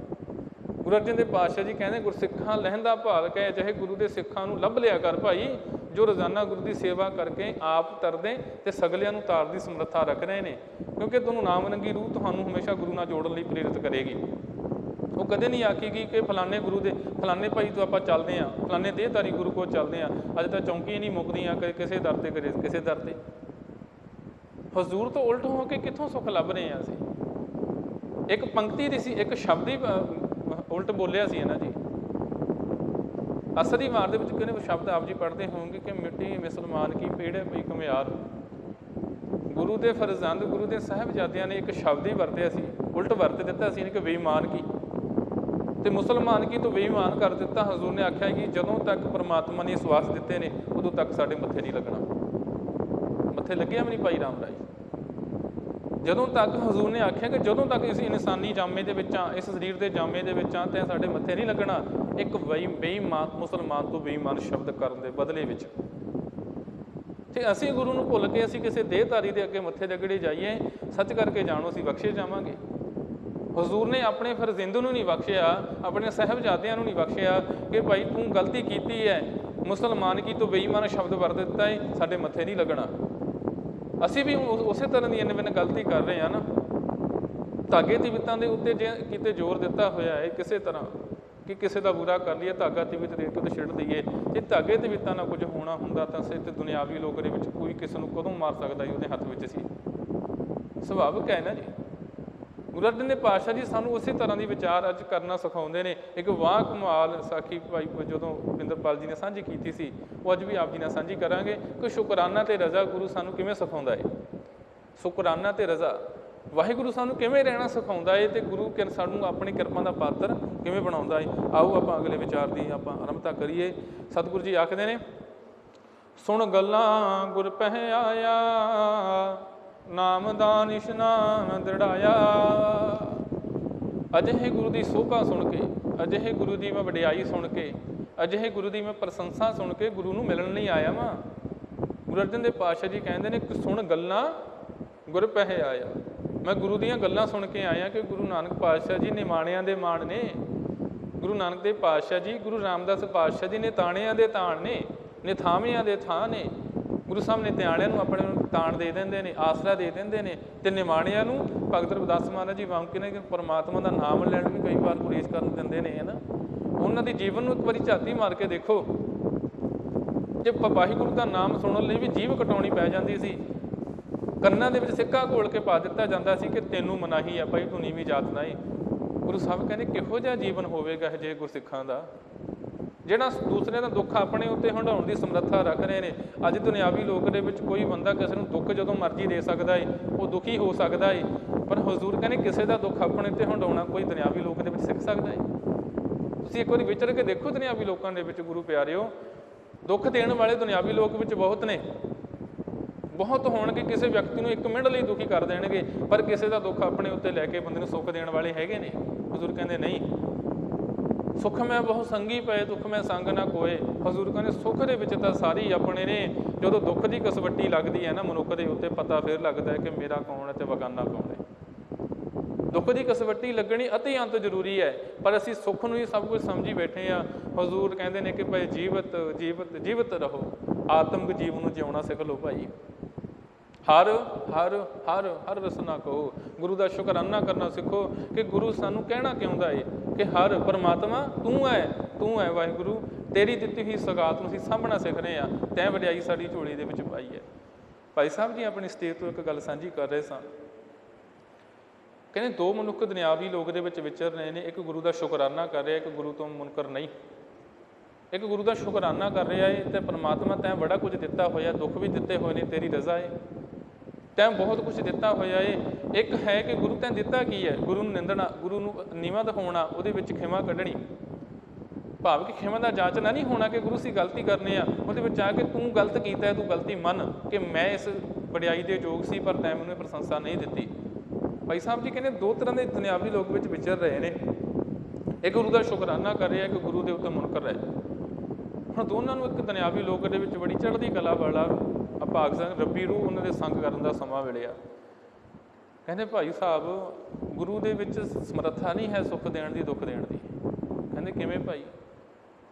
ਗੁਰੂ ਅਰਜਨ ਦੇਵ ਪਾਤਸ਼ਾਹ ਜੀ ਕਹਿੰਦੇ, ਗੁਰਸਿੱਖਾਂ ਲਹਿੰਦਾ ਭਾਲ ਕੇ ਅਜਿਹੇ ਗੁਰੂ ਦੇ ਸਿੱਖਾਂ ਨੂੰ ਲੱਭ ਲਿਆ ਕਰ ਭਾਈ, ਜੋ ਰੋਜ਼ਾਨਾ ਗੁਰੂ ਦੀ ਸੇਵਾ ਕਰਕੇ ਆਪ ਤਰਦੇ ਤੇ ਸਗਲਿਆਂ ਨੂੰ ਤਾਰ ਦੀ ਸਮਰੱਥਾ ਰੱਖ ਰਹੇ ਨੇ। ਕਿਉਂਕਿ ਤੁਹਾਨੂੰ ਨਾਮ ਰੰਗੀ ਰੂਹ ਤੁਹਾਨੂੰ ਹਮੇਸ਼ਾ ਗੁਰੂ ਨਾਲ ਜੋੜਨ ਲਈ ਪ੍ਰੇਰਿਤ ਕਰੇਗੀ। ਉਹ ਕਦੇ ਨਹੀਂ ਆਖੇਗੀ ਕਿ ਫਲਾਣੇ ਗੁਰੂ ਦੇ, ਫਲਾਣੇ ਭਾਈ ਤੋਂ ਆਪਾਂ ਚੱਲਦੇ ਆਂ ਫਲਾਣੇ ਦੇਹਧਾਰੀ ਗੁਰੂ ਕੋਲ ਚੱਲਦੇ ਆਂ ਅੱਜ ਤਾਂ ਚੌਂਕੀ ਨਹੀਂ ਮੁੱਕਦੀਆਂ ਕਦੇ ਕਿਸੇ ਦਰ ਤੇ ਕਦੇ ਕਿਸੇ ਦਰ ਤੇ। ਹਜ਼ੂਰ ਤੋਂ ਉਲਟ ਹੋ ਕੇ ਕਿੱਥੋਂ ਸੁੱਖ ਲੱਭ ਰਹੇ ਆਂ ਅਸੀਂ? ਇੱਕ ਪੰਕਤੀ ਦੀ ਸੀ, ਇੱਕ ਸ਼ਬਦ ਹੀ ਉਲਟ ਬੋਲਿਆ ਸੀ ਨਾ ਜੀ। ਅਸਲੀ ਮਾਰ ਦੇ ਵਿੱਚ ਕਿਹਨੇ ਸ਼ਬਦ ਆਪ ਜੀ ਪੜ੍ਹਦੇ ਹੋਵੋਗੇ ਕਿ ਮਿੱਟੀ ਮੁਸਲਮਾਨ ਕੀ ਪੇੜ ਹੈ, ਪਈ ਕਮਿਆਰ ਗੁਰੂ ਦੇ ਫਰਜ਼ੰਦ, ਗੁਰੂ ਦੇ ਸਾਹਿਬਜ਼ਾਦਿਆਂ ਨੇ ਇੱਕ ਸ਼ਬਦ ਹੀ ਵਰਤਿਆ ਸੀ, ਉਲਟ ਵਰਤ ਦਿੱਤਾ ਸੀ ਕਿ ਬੇਈਮਾਨ ਕੀ? ਤੇ ਮੁਸਲਮਾਨ ਕੀ ਤੋਂ ਬੇਈਮਾਨ ਕਰ ਦਿੱਤਾ? ਹਜ਼ੂਰ ਨੇ ਆਖਿਆ ਕਿ ਜਦੋਂ ਤੱਕ ਪ੍ਰਮਾਤਮਾ ਨੇ ਸਵਾਸ ਦਿੱਤੇ ਨੇ, ਉਦੋਂ ਤੱਕ ਸਾਡੇ ਮੱਥੇ ਨਹੀਂ ਲੱਗਣਾ। ਮੱਥੇ ਲੱਗਿਆ ਵੀ ਨਹੀਂ ਭਾਈ ਰਾਮ ਰਾਏ। ਜਦੋਂ ਤੱਕ ਹਜ਼ੂਰ ਨੇ ਆਖਿਆ ਕਿ ਜਦੋਂ ਤੱਕ ਇਸ ਇਨਸਾਨੀ ਜਾਮੇ ਦੇ ਵਿੱਚ ਆ ਇਸ ਸਰੀਰ ਦੇ ਜਾਮੇ ਦੇ ਵਿੱਚ ਆ ਤੇ ਸਾਡੇ ਮੱਥੇ ਨਹੀਂ ਲੱਗਣਾ, ਇੱਕ ਬਈ, ਬੇਈਮਾਨ, ਮੁਸਲਮਾਨ ਤੋਂ ਬੇਈਮਾਨ ਸ਼ਬਦ ਕਰਨ ਦੇ ਬਦਲੇ ਵਿੱਚ। ਤੇ ਅਸੀਂ ਗੁਰੂ ਨੂੰ ਭੁੱਲ ਕੇ ਅਸੀਂ ਕਿਸੇ ਦੇਹਧਾਰੀ ਦੇ ਅੱਗੇ ਮੱਥੇ ਲੱਗੜੇ ਜਾਈਏ, ਸੱਚ ਕਰਕੇ ਜਾਣੋ ਅਸੀਂ ਬਖਸ਼ੇ ਜਾਵਾਂਗੇ। ਹਜ਼ੂਰ ਨੇ ਆਪਣੇ ਫਰਜ਼ਿੰਦ ਨੂੰ ਨਹੀਂ ਬਖਸ਼ਿਆ, ਆਪਣੇ ਸਹਿਬਜ਼ਾਦਿਆਂ ਨੂੰ ਨਹੀਂ ਬਖਸ਼ਿਆ ਕਿ ਭਾਈ ਤੂੰ ਗਲਤੀ ਕੀਤੀ ਹੈ ਮੁਸਲਮਾਨ ਕੀ ਤੋਂ ਬੇਈਮਾਨ ਸ਼ਬਦ ਵਰ ਦਿੱਤਾ ਹੈ ਸਾਡੇ ਮੱਥੇ ਨਹੀਂ ਲੱਗਣਾ। ਅਸੀਂ ਵੀ ਉਸੇ ਤਰ੍ਹਾਂ ਦੀ ਇੰਨੇ ਇਨਵਨ ਗਲਤੀ ਕਰ ਰਹੇ ਹਾਂ ਨਾ। ਧਾਗੇ ਤਿਵਿਤਾਂ ਦੇ ਉੱਤੇ ਜੇ ਕਿਤੇ ਜ਼ੋਰ ਦਿੱਤਾ ਹੋਇਆ ਹੈ ਕਿਸੇ ਤਰ੍ਹਾਂ ਕਿ ਕਿਸੇ ਦਾ ਬੁਰਾ ਕਰ ਲਈਏ, ਧਾਗਾ ਤਿਵਿਤ ਦੇ ਕੇ ਉਹਦੇ ਛਿੜ ਦਈਏ। ਜੇ ਧਾਗੇ ਤਿਵਿਤਾਂ ਨਾਲ ਕੁਝ ਹੋਣਾ ਹੁੰਦਾ ਤਾਂ ਸਿੱਧ ਦੁਨਿਆਵੀ ਲੋਕ ਦੇ ਵਿੱਚ ਕੋਈ ਕਿਸੇ ਨੂੰ ਕਦੋਂ ਮਾਰ ਸਕਦਾ ਸੀ ਉਹਦੇ ਹੱਥ ਵਿੱਚ ਸੀ। ਸੁਭਾਵਿਕ ਹੈ ਨਾ ਜੀ। ਗੁਰੂ ਅਰਜਨ ਦੇਵ ਪਾਤਸ਼ਾਹ ਜੀ ਸਾਨੂੰ ਉਸੇ ਤਰ੍ਹਾਂ ਦੀ ਵਿਚਾਰ ਅੱਜ ਕਰਨਾ ਸਿਖਾਉਂਦੇ ਨੇ। ਇੱਕ ਵਾਹ ਕਮਾਲ ਸਾਖੀ ਭਾਈ ਜਦੋਂ ਬਿੰਦਰਪਾਲ ਜੀ ਨੇ ਸਾਂਝੀ ਕੀਤੀ ਸੀ, ਉਹ ਅੱਜ ਵੀ ਆਪ ਜੀ ਨਾਲ ਸਾਂਝੀ ਕਰਾਂਗੇ। ਕਿ ਸ਼ੁਕਰਾਨਾ ਤੇ ਰਜ਼ਾ ਗੁਰੂ ਸਾਨੂੰ ਕਿਵੇਂ ਸਿਖਾਉਂਦਾ ਹੈ ਸ਼ੁਕਰਾਨਾ ਤੇ ਰਜ਼ਾ, ਵਾਹਿਗੁਰੂ ਸਾਨੂੰ ਕਿਵੇਂ ਰਹਿਣਾ ਸਿਖਾਉਂਦਾ ਏ ਤੇ ਗੁਰੂ ਕਿ ਸਾਨੂੰ ਆਪਣੀ ਕਿਰਪਾ ਦਾ ਪਾਤਰ ਕਿਵੇਂ ਬਣਾਉਂਦਾ ਏ? ਆਓ ਆਪਾਂ ਅਗਲੇ ਵਿਚਾਰ ਦੀ ਆਪਾਂ ਆਰੰਭਤਾ ਕਰੀਏ। ਸਤਿਗੁਰੂ ਜੀ ਆਖਦੇ ਨੇ, ਸੁਣ ਗੱਲਾਂ ਗੁਰ ਪਹਿ ਆਇਆ ਨਾਮਦਾਨ ਇਸ਼ਨਾਨ ਦ੍ਰਿੜਾਇਆ। ਅਜਿਹੇ ਗੁਰੂ ਦੀ ਸੋਭਾ ਸੁਣ ਕੇ, ਅਜਿਹੇ ਗੁਰੂ ਦੀ ਮੈਂ ਵਡਿਆਈ ਸੁਣ ਕੇ, ਅਜਿਹੇ ਗੁਰੂ ਦੀ ਮੈਂ ਪ੍ਰਸ਼ੰਸਾ ਸੁਣ ਕੇ ਗੁਰੂ ਨੂੰ ਮਿਲਣ ਨਹੀਂ ਆਇਆ ਵਾਂ। ਗੁਰੂ ਅਰਜਨ ਦੇਵ ਪਾਤਸ਼ਾਹ ਜੀ ਕਹਿੰਦੇ ਨੇ ਕਿ ਸੁਣ ਗੱਲਾਂ, ਗੁਰ ਪਹਿ ਆਇਆ। ਮੈਂ ਗੁਰੂ ਦੀਆਂ ਗੱਲਾਂ ਸੁਣ ਕੇ ਆਇਆ ਕਿ ਗੁਰੂ ਨਾਨਕ ਪਾਤਸ਼ਾਹ ਜੀ ਨਿਮਾਣਿਆਂ ਦੇ ਮਾਣ ਨੇ। ਗੁਰੂ ਨਾਨਕ ਦੇਵ ਪਾਤਸ਼ਾਹ ਜੀ, ਗੁਰੂ ਰਾਮਦਾਸ ਪਾਤਸ਼ਾਹ ਜੀ ਨੇ ਤਾਣਿਆਂ ਦੇ ਤਾਣ ਨੇ ਨਿਥਾਵਿਆਂ ਦੇ ਥਾਂ ਨੇ। ਗੁਰੂ ਸਾਹਿਬ ਨੇ ਧਿਆਣਿਆਂ ਨੂੰ ਆਪਣੇ ਨੂੰ ਤਾਣ ਦੇ ਦਿੰਦੇ ਨੇ, ਆਸਰਾ ਦੇ ਦਿੰਦੇ ਨੇ ਤੇ ਨਿਮਾਣਿਆਂ ਨੂੰ ਭਗਤ ਰਵਿਦਾਸ ਮਹਾਰਾਜ ਜੀ ਵਾਂਗ ਨੇ ਕਿ ਪਰਮਾਤਮਾ ਦਾ ਨਾਮ ਲੈਣ ਵੀ ਕਈ ਵਾਰ ਗੁਰੇਜ਼ ਕਰਨ ਦਿੰਦੇ ਨੇ, ਹਨਾ? ਉਹਨਾਂ ਦੀ ਜੀਵਨ ਨੂੰ ਇੱਕ ਵਾਰੀ ਝਾਤੀ ਮਾਰ ਕੇ ਦੇਖੋ। ਜੇ ਵਾਹਿਗੁਰੂ ਦਾ ਨਾਮ ਸੁਣਨ ਲਈ ਵੀ ਜੀਵ ਕਟਾਉਣੀ ਪੈ ਜਾਂਦੀ ਸੀ, ਕੰਨਾਂ ਦੇ ਵਿੱਚ ਸਿੱਕਾ ਘੋਲ ਕੇ ਪਾ ਦਿੱਤਾ ਜਾਂਦਾ ਸੀ ਕਿ ਤੈਨੂੰ ਮਨਾਹੀ ਆ ਭਾਈ, ਤੂੰ ਨੀਵੀਂ ਜਾਤ ਨਾ ਏ ਗੁਰੂ ਸਾਹਿਬ ਕਹਿੰਦੇ ਕਿਹੋ ਜਿਹਾ ਜੀਵਨ ਹੋਵੇਗਾ ਇਹ ਜੇ ਗੁਰਸਿੱਖਾਂ ਦਾ? ਜਿਹੜਾ ਦੂਸਰੇ ਦਾ ਦੁੱਖ ਆਪਣੇ ਉੱਤੇ ਹੰਡਾਉਣ ਦੀ ਸਮਰੱਥਾ ਰੱਖ ਰਹੇ ਨੇ, ਅੱਜ ਦੁਨਿਆਵੀ ਲੋਕ ਦੇ ਵਿੱਚ ਕੋਈ ਬੰਦਾ ਕਿਸੇ ਨੂੰ ਦੁੱਖ ਜਦੋਂ ਮਰਜ਼ੀ ਦੇ ਸਕਦਾ ਏ, ਉਹ ਦੁਖੀ ਹੋ ਸਕਦਾ ਏ। ਪਰ ਹਜ਼ੂਰ ਕਹਿੰਦੇ ਕਿਸੇ ਦਾ ਦੁੱਖ ਆਪਣੇ ਉੱਤੇ ਹੰਡਾਉਣਾ ਕੋਈ ਦੁਨਿਆਵੀ ਲੋਕ ਦੇ ਵਿੱਚ ਸਿੱਖ ਸਕਦਾ ਏ। ਤੁਸੀਂ ਇੱਕ ਵਾਰੀ ਵਿਚਰ ਕੇ ਦੇਖੋ ਦੁਨਿਆਵੀ ਲੋਕਾਂ ਦੇ ਵਿੱਚ, ਗੁਰੂ ਪਿਆਰਿਓ, ਦੁੱਖ ਦੇਣ ਵਾਲੇ ਦੁਨਿਆਵੀ ਲੋਕ ਵਿੱਚ ਬਹੁਤ ਨੇ। ਬਹੁਤ ਹੋਣਗੇ, ਕਿਸੇ ਵਿਅਕਤੀ ਨੂੰ ਇੱਕ ਮਿੰਟ ਲਈ ਦੁਖੀ ਕਰ ਦੇਣਗੇ, ਪਰ ਕਿਸੇ ਦਾ ਦੁੱਖ ਆਪਣੇ ਉੱਤੇ ਲੈ ਕੇ ਬੰਦੇ ਨੂੰ ਸੁੱਖ ਦੇਣ ਵਾਲੇ ਹੈਗੇ ਨੇ। ਹਜ਼ੂਰ ਕਹਿੰਦੇ ਨਹੀਂ ਸੁੱਖ ਮੈਂ ਬਹੁ ਸੰਗੀ ਪਏ, ਦੁੱਖ ਮੈਂ ਸੰਗ ਨਾ ਕੋਏ। ਹਜ਼ੂਰ ਕਹਿੰਦੇ, ਸੁੱਖ ਦੇ ਵਿੱਚ ਤਾਂ ਸਾਰੀ ਆਪਣੇ ਨੇ। ਜਦੋਂ ਦੁੱਖ ਦੀ ਕਸਵੱਟੀ ਲੱਗਦੀ ਹੈ ਨਾ, ਮਨੁੱਖ ਦੇ ਉੱਤੇ ਪਤਾ ਫਿਰ ਲੱਗਦਾ ਹੈ ਕਿ ਮੇਰਾ ਕੌਣ ਹੈ ਤੇ ਬਗਾਨਾ ਕੌਣ ਹੈ। ਦੁੱਖ ਦੀ ਕਸਵੱਟੀ ਲੱਗਣੀ ਅਤੀ ਅੰਤ ਜ਼ਰੂਰੀ ਹੈ, ਪਰ ਅਸੀਂ ਸੁੱਖ ਨੂੰ ਹੀ ਸਭ ਕੁਝ ਸਮਝੀ ਬੈਠੇ ਆ ਹਜ਼ੂਰ ਕਹਿੰਦੇ ਨੇ ਕਿ ਭਾਈ ਜੀਵਤ ਜੀਵਤ ਜੀਵਤ ਰਹੋ। ਆਤਮਿਕ ਜੀਵਨ ਨੂੰ ਜਿਉਣਾ ਸਿੱਖ ਲਓ ਭਾਈ। ਹਰ ਹਰ ਹਰ ਹਰ ਰਸਨਾ ਕਹੋ। ਗੁਰੂ ਦਾ ਸ਼ੁਕਰਾਨਾ ਕਰਨਾ ਸਿੱਖੋ ਕਿ ਗੁਰੂ ਸਾਨੂੰ ਕਹਿਣਾ ਕਿਉਂਦਾ ਏ? ਕਿ ਹਰ ਪਰਮਾਤਮਾ ਤੂੰ ਹੈ ਤੂੰ ਹੈ ਵਾਹਿਗੁਰੂ। ਤੇਰੀ ਦਿੱਤੀ ਹੋਈ ਸਗਾਤ ਨੂੰ ਅਸੀਂ ਸਾਂਭਣਾ ਸਿੱਖ ਰਹੇ ਆ ਤੈਂ ਵਡਿਆਈ ਸਾਡੀ ਝੋਲੀ ਦੇ ਵਿੱਚ ਪਾਈ ਹੈ ਭਾਈ ਸਾਹਿਬ ਜੀ, ਆਪਣੀ ਸਟੇਜ ਤੋਂ ਇੱਕ ਗੱਲ ਸਾਂਝੀ ਕਰ ਰਹੇ ਸਾਂ। ਕਹਿੰਦੇ ਦੋ ਮਨੁੱਖ ਦੁਨਿਆਵੀ ਲੋਕ ਦੇ ਵਿੱਚ ਵਿਚਰ ਰਹੇ ਨੇ। ਇੱਕ ਗੁਰੂ ਦਾ ਸ਼ੁਕਰਾਨਾ ਕਰ ਰਿਹਾ, ਇੱਕ ਗੁਰੂ ਤੋਂ ਮੁਨਕਰ ਨਹੀਂ। ਇੱਕ ਗੁਰੂ ਦਾ ਸ਼ੁਕਰਾਨਾ ਕਰ ਰਿਹਾ ਏ ਤੇ ਪਰਮਾਤਮਾ ਤੈਂ ਬੜਾ ਕੁਝ ਦਿੱਤਾ ਹੋਇਆ, ਦੁੱਖ ਵੀ ਦਿੱਤੇ ਹੋਏ ਨੇ, ਤੇਰੀ ਰਜ਼ਾ ਏ। ਤੈਂ ਬਹੁਤ ਕੁਝ ਦਿੱਤਾ ਹੋਇਆ ਏ। ਇੱਕ ਹੈ ਕਿ ਗੁਰੂ ਤੈਂ ਦਿੱਤਾ ਕੀ ਹੈ? ਗੁਰੂ ਨੂੰ ਨਿੰਦਣਾ, ਗੁਰੂ ਨੂੰ ਨੀਵਾਂ ਦਿਖਾਉਣਾ, ਉਹਦੇ ਵਿੱਚ ਖਿਮਾ ਕੱਢਣੀ। ਭਾਵ ਕਿ ਖਿਮਾ ਦਾ ਜਾਚਨਾ ਨਹੀਂ ਹੋਣਾ ਕਿ ਗੁਰੂ ਸੀ ਗਲਤੀ ਕਰਨੇ ਆ, ਉਹਦੇ ਵਿੱਚ ਆ ਕੇ ਤੂੰ ਗਲਤ ਕੀਤਾ ਹੈ, ਤੂੰ ਗਲਤੀ ਮੰਨ ਕਿ ਮੈਂ ਇਸ ਵਡਿਆਈ ਦੇ ਯੋਗ ਸੀ, ਪਰ ਤੈਂ ਮੈਨੂੰ ਪ੍ਰਸ਼ੰਸਾ ਨਹੀਂ ਦਿੱਤੀ। ਭਾਈ ਸਾਹਿਬ ਜੀ ਕਹਿੰਦੇ ਦੋ ਤਰ੍ਹਾਂ ਦੇ ਦੁਨਿਆਵੀ ਲੋਕ ਵਿੱਚ ਵਿਚਰ ਰਹੇ ਨੇ। ਇੱਕ ਗੁਰੂ ਦਾ ਸ਼ੁਕਰਾਨਾ ਕਰ ਰਿਹਾ, ਇੱਕ ਗੁਰੂ ਦੇ ਉੱਤੇ ਮੁਨਕਰ ਹੈ ਹੁਣ ਦੋਨਾਂ ਨੂੰ ਇੱਕ ਦੁਨਿਆਵੀ ਲੋਕ ਦੇ ਵਿੱਚ ਬੜੀ ਚੜ੍ਹਦੀ ਕਲਾ ਵਾਲਾ ਭਾਗ ਸਿੰਘ ਰੱਬੀ ਰੂਹ ਉਹਨਾਂ ਦੇ ਸੰਗ ਕਰਨ ਦਾ ਸਮਾਂ ਮਿਲਿਆ। ਕਹਿੰਦੇ ਭਾਈ ਸਾਹਿਬ, ਗੁਰੂ ਦੇ ਵਿੱਚ ਸਮਰੱਥਾ ਨਹੀਂ ਹੈ ਸੁੱਖ ਦੇਣ ਦੀ, ਦੁੱਖ ਦੇਣ ਦੀ। ਕਹਿੰਦੇ ਕਿਵੇਂ ਭਾਈ?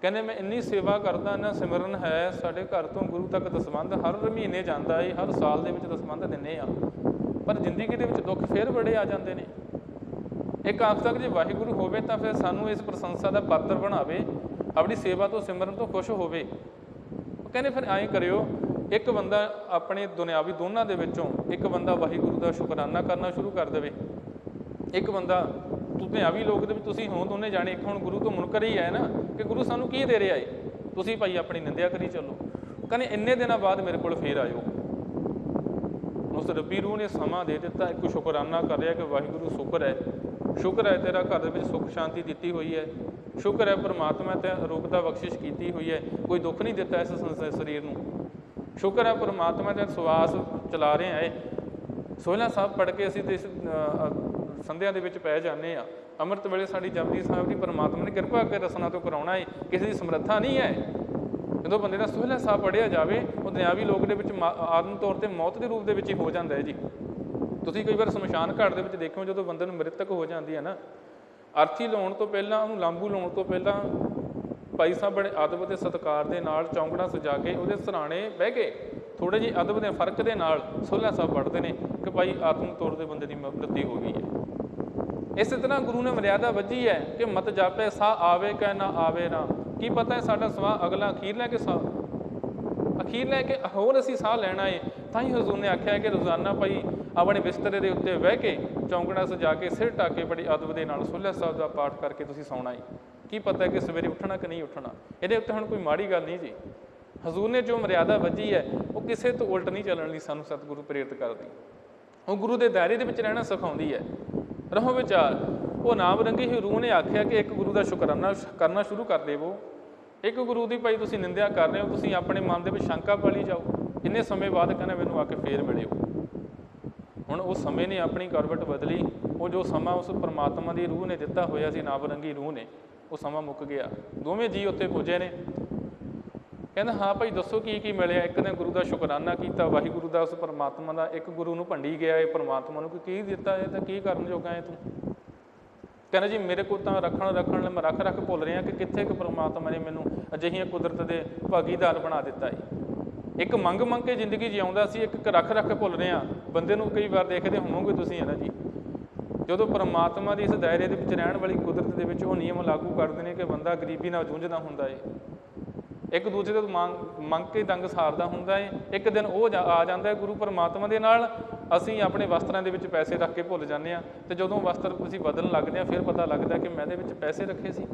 ਕਹਿੰਦੇ ਮੈਂ ਇੰਨੀ ਸੇਵਾ ਕਰਦਾ ਨਾ ਸਿਮਰਨ ਹੈ, ਸਾਡੇ ਘਰ ਤੋਂ ਗੁਰੂ ਤੱਕ ਦਸਵੰਧ ਹਰ ਮਹੀਨੇ ਜਾਂਦਾ ਏ, ਹਰ ਸਾਲ ਦੇ ਵਿੱਚ ਦਸਵੰਧ ਦਿੰਨੇ ਆ। ਪਰ ਜ਼ਿੰਦਗੀ ਦੇ ਵਿੱਚ ਦੁੱਖ ਫੇਰ ਬੜੇ ਆ ਜਾਂਦੇ ਨੇ। ਇੱਕ ਆਖ ਤੱਕ ਜੇ ਵਾਹਿਗੁਰੂ ਹੋਵੇ ਤਾਂ ਫਿਰ ਸਾਨੂੰ ਇਸ ਪ੍ਰਸ਼ੰਸਾ ਦਾ ਪਾਤਰ ਬਣਾਵੇ, ਆਪਣੀ ਸੇਵਾ ਤੋਂ ਸਿਮਰਨ ਤੋਂ ਖੁਸ਼ ਹੋਵੇ। ਉਹ ਕਹਿੰਦੇ ਫਿਰ ਐਂ ਕਰਿਓ ਇੱਕ ਬੰਦਾ ਆਪਣੇ ਦੁਨਿਆਵੀ ਦੋਨਾਂ ਦੇ ਵਿੱਚੋਂ ਇੱਕ ਬੰਦਾ ਵਾਹਿਗੁਰੂ ਦਾ ਸ਼ੁਕਰਾਨਾ ਕਰਨਾ ਸ਼ੁਰੂ ਕਰ ਦੇਵੇ। ਇੱਕ ਬੰਦਾ ਦੁਨਿਆਵੀ ਲੋਕ ਦੇ ਵਿੱਚ ਤੁਸੀਂ ਹੋ ਦੋਨੇ ਜਾਣੇ, ਇੱਕ ਹੁਣ ਗੁਰੂ ਤੋਂ ਮੁਨਕਰ ਹੀ ਹੈ ਨਾ ਕਿ ਗੁਰੂ ਸਾਨੂੰ ਕੀ ਦੇ ਰਿਹਾ ਏ? ਤੁਸੀਂ ਭਾਈ ਆਪਣੀ ਨਿੰਦਿਆ ਕਰੀ ਚੱਲੋ। ਕਹਿੰਦੇ ਇੰਨੇ ਦਿਨਾਂ ਬਾਅਦ ਮੇਰੇ ਕੋਲ ਫੇਰ ਆਇਓ। ਉਸ ਰੱਬੀ ਰੂਹ ਨੇ ਸਮਾਂ ਦੇ ਦਿੱਤਾ, ਇੱਕ ਸ਼ੁਕਰਾਨਾ ਕਰ ਰਿਹਾ ਕਿ ਵਾਹਿਗੁਰੂ ਸ਼ੁਕਰ ਹੈ। ਸ਼ੁਕਰ ਹੈ ਤੇਰਾ ਘਰ ਦੇ ਵਿੱਚ ਸੁੱਖ ਸ਼ਾਂਤੀ ਦਿੱਤੀ ਹੋਈ ਹੈ। ਸ਼ੁਕਰ ਹੈ ਪਰਮਾਤਮਾ ਤੇ ਰੂਪ ਦਾ ਬਖਸ਼ਿਸ਼ ਕੀਤੀ ਹੋਈ ਹੈ। ਕੋਈ ਦੁੱਖ ਨਹੀਂ ਦਿੱਤਾ ਇਸ ਸੰਸ- ਸਰੀਰ ਨੂੰ। ਸ਼ੁਕਰ ਹੈ ਪਰਮਾਤਮਾ ਦੇ ਸਵਾਸ ਚਲਾ ਰਹੇ ਆਏ ਸੋਹਲਾ ਸਾਹਿਬ ਪੜ੍ਹ ਕੇ ਅਸੀਂ ਤੇ ਸੰਧਿਆ ਦੇ ਵਿੱਚ ਪੈ ਜਾਂਦੇ ਆ। ਅੰਮ੍ਰਿਤ ਵੇਲੇ ਸਾਡੀ ਜਪਜੀ ਸਾਹਿਬ ਦੀ ਪਰਮਾਤਮਾ ਨੇ ਕਿਰਪਾ ਕਰਕੇ ਰਸਨਾ ਤੋਂ ਕਰਾਉਣਾ ਹੈ ਕਿਸੇ ਦੀ ਸਮਰੱਥਾ ਨਹੀਂ ਹੈ। ਜਦੋਂ ਬੰਦੇ ਦਾ ਸੋਹਲਾ ਸਾਹਿਬ ਪੜਿਆ ਜਾਵੇ, ਉਹ ਦੁਨਿਆਵੀ ਲੋਕ ਦੇ ਵਿੱਚ ਮਾ- ਆਦਮ ਤੌਰ ਤੇ ਮੌਤ ਦੇ ਰੂਪ ਦੇ ਵਿੱਚ ਹੀ ਹੋ ਜਾਂਦਾ ਹੈ ਜੀ। ਤੁਸੀਂ ਕਈ ਵਾਰ ਸ਼ਮਸ਼ਾਨ ਘਾਟ ਦੇ ਵਿੱਚ ਦੇਖੋ, ਜਦੋਂ ਬੰਦੇ ਨੂੰ ਮ੍ਰਿਤਕ ਹੋ ਜਾਂਦੀ ਹੈ ਨਾ, ਅਰਥੀ ਲਾਉਣ ਤੋਂ ਪਹਿਲਾਂ, ਉਹਨੂੰ ਲਾਂਬੂ ਲਾਉਣ ਤੋਂ ਪਹਿਲਾਂ ਭਾਈ ਸਾਹਿਬ ਬੜੇ ਅਦਬ ਤੇ ਸਤਿਕਾਰ ਦੇ ਨਾਲ ਚੌਂਕੜਾ ਸਜਾ ਕੇ ਉਹਦੇ ਸਰਾਣੇ ਬਹਿ ਕੇ ਥੋੜੇ ਜਿਹੇ ਅਦਬ ਦੇ ਫ਼ਰਕ ਦੇ ਨਾਲ ਸੋਹਲਾ ਸਾਹਿਬ ਪੜ੍ਹਦੇ ਨੇ ਕਿ ਭਾਈ ਆਤਮ ਤੌਰ ਤੇ ਬੰਦੇ ਦੀ ਮ੍ਰਿਤੀ ਹੋ ਗਈ ਹੈ। ਇਸੇ ਤਰ੍ਹਾਂ ਗੁਰੂ ਨੇ ਮਰਿਆਦਾ ਵੱਜੀ ਹੈ ਕਿ ਮਤ ਜਾਪੇ ਸਾਹ ਆਵੇ ਕਹਿ ਨਾ ਆਵੇ ਨਾ ਕੀ ਪਤਾ ਹੈ ਸਾਡਾ ਸਵਾਹ ਅਗਲਾ ਅਖੀਰ ਲੈ ਕੇ ਸਾਹ ਅਖੀਰ ਲੈ ਕੇ ਹੋਰ ਅਸੀਂ ਸਾਹ ਲੈਣਾ ਏ ਤਾਂ ਹੀ ਹਜ਼ੂਰ ਨੇ ਆਖਿਆ ਕਿ ਰੋਜ਼ਾਨਾ ਭਾਈ ਆਪਣੇ ਬਿਸਤਰੇ ਦੇ ਉੱਤੇ ਬਹਿ ਕੇ ਚੌਂਕੜਾ ਸਜਾ ਕੇ ਸਿਰ ਢੱਕ ਕੇ ਬੜੀ ਅਦਬ ਦੇ ਨਾਲ ਸੁਲਹ ਸਾਹਿਬ ਦਾ ਪਾਠ ਕਰਕੇ ਤੁਸੀਂ ਸੌਣਾ ਏ। ਕੀ ਪਤਾ ਕਿ ਸਵੇਰੇ ਉੱਠਣਾ ਕਿ ਨਹੀਂ ਉੱਠਣਾ? ਇਹਦੇ ਉੱਤੇ ਹੁਣ ਕੋਈ ਮਾੜੀ ਗੱਲ ਨਹੀਂ ਜੀ। ਹਜ਼ੂਰ ਨੇ ਜੋ ਮਰਿਆਦਾ ਵੱਜੀ ਹੈ, ਉਹ ਕਿਸੇ ਤੋਂ ਉਲਟ ਨਹੀਂ ਚੱਲਣ ਲਈ ਸਾਨੂੰ ਸਤਿਗੁਰੂ ਪ੍ਰੇਰਿਤ ਕਰਦੀ। ਉਹ ਗੁਰੂ ਦੇ ਦਾਇਰੇ ਦੇ ਵਿੱਚ ਰਹਿਣਾ ਸਿਖਾਉਂਦੀ ਹੈ। ਰਹੋ ਵਿਚਾਰ, ਉਹ ਨਾਮ ਰੰਗੀ ਹੀ ਰੂਹ ਨੇ ਆਖਿਆ ਕਿ ਇੱਕ ਗੁਰੂ ਦਾ ਸ਼ੁਕਰਾਨਾ ਕਰਨਾ ਸ਼ੁਰੂ ਕਰ ਦੇਵੋ। ਇੱਕ ਗੁਰੂ ਦੀ ਭਾਈ ਤੁਸੀਂ ਨਿੰਦਿਆ ਕਰ ਰਹੇ ਹੋ, ਤੁਸੀਂ ਆਪਣੇ ਮਨ ਦੇ ਵਿੱਚ ਸ਼ੰਕਾ ਪਾਲੀ ਜਾਓ। ਇੰਨੇ ਸਮੇਂ ਬਾਅਦ ਕਹਿੰਦਾ ਮੈਨੂੰ ਆ ਕੇ ਫੇਰ ਮਿਲਿਓ। ਹੁਣ ਉਹ ਸਮੇਂ ਨੇ ਆਪਣੀ ਕਰਵਟ ਬਦਲੀ। ਉਹ ਜੋ ਸਮਾਂ ਉਸ ਪਰਮਾਤਮਾ ਦੀ ਰੂਹ ਨੇ ਦਿੱਤਾ ਹੋਇਆ ਸੀ ਨਾਬਰੰਗੀ ਰੂਹ ਨੇ ਉਹ ਸਮਾਂ ਮੁੱਕ ਗਿਆ। ਦੋਵੇਂ ਜੀ ਉੱਥੇ ਪੁੱਜੇ ਨੇ। ਕਹਿੰਦਾ, ਹਾਂ ਭਾਈ, ਦੱਸੋ ਕੀ ਕੀ ਮਿਲਿਆ? ਇੱਕ ਨੇ ਗੁਰੂ ਦਾ ਸ਼ੁਕਰਾਨਾ ਕੀਤਾ, ਵਾਹਿਗੁਰੂ ਦਾ ਉਸ ਪਰਮਾਤਮਾ ਦਾ। ਇੱਕ ਗੁਰੂ ਨੂੰ ਭੰਡੀ ਗਿਆ, ਇਹ ਪਰਮਾਤਮਾ ਨੂੰ, ਕਿ ਕੀ ਦਿੱਤਾ ਇਹ? ਤਾਂ ਕੀ ਕਰਨ ਜੋਗਾ ਹੈ ਤੂੰ? ਕਹਿੰਦਾ, ਜੀ, ਮੇਰੇ ਕੋਲ ਤਾਂ ਰੱਖਣ ਰੱਖਣ ਲਈ ਮੈਂ ਰੱਖ ਰੱਖ ਭੁੱਲ ਰਿਹਾ ਕਿ ਕਿੱਥੇ ਕਿ ਪਰਮਾਤਮਾ ਨੇ ਮੈਨੂੰ ਅਜਿਹੀਆਂ ਕੁਦਰਤ ਦੇ ਭਾਗੀਦਾਰ ਬਣਾ ਦਿੱਤਾ ਹੈ ਇੱਕ ਮੰਗ ਮੰਗ ਕੇ ਜ਼ਿੰਦਗੀ ਜਿਉਂਦਾ ਸੀ ਇੱਕ ਰੱਖ ਰੱਖ ਭੁੱਲ ਰਿਹਾ। ਬੰਦੇ ਨੂੰ ਕਈ ਵਾਰ ਦੇਖਦੇ ਹੋਵੋਗੇ ਤੁਸੀਂ, ਹੈ ਨਾ ਜੀ। ਜਦੋਂ ਪਰਮਾਤਮਾ ਦੀ ਇਸ ਦਾਇਰੇ ਦੇ ਵਿੱਚ ਰਹਿਣ ਵਾਲੀ ਕੁਦਰਤ ਦੇ ਵਿੱਚ ਉਹ ਨਿਯਮ ਲਾਗੂ ਕਰਦੇ ਨੇ ਕਿ ਬੰਦਾ ਗਰੀਬੀ ਨਾਲ ਜੂਝਦਾ ਹੁੰਦਾ ਏ। ਇੱਕ ਦੂਜੇ ਤੋਂ ਮੰਗ ਮੰਗ ਕੇ ਦੰਗ ਸਾਰਦਾ ਹੁੰਦਾ ਏ। ਇੱਕ ਦਿਨ ਉਹ ਜਾ- ਆ ਜਾਂਦਾ ਹੈ ਗੁਰੂ ਪਰਮਾਤਮਾ ਦੇ ਨਾਲ। ਅਸੀਂ ਆਪਣੇ ਵਸਤਰਾਂ ਦੇ ਵਿੱਚ ਪੈਸੇ ਰੱਖ ਕੇ ਭੁੱਲ ਜਾਂਦੇ ਆ ਤੇ ਜਦੋਂ ਵਸਤਰ ਅਸੀਂ ਬਦਲਣ ਲੱਗਦੇ ਆ ਫਿਰ ਪਤਾ ਲੱਗਦਾ ਕਿ ਮੈਂ ਇਹਦੇ ਵਿੱਚ ਪੈਸੇ ਰੱਖੇ ਸੀ।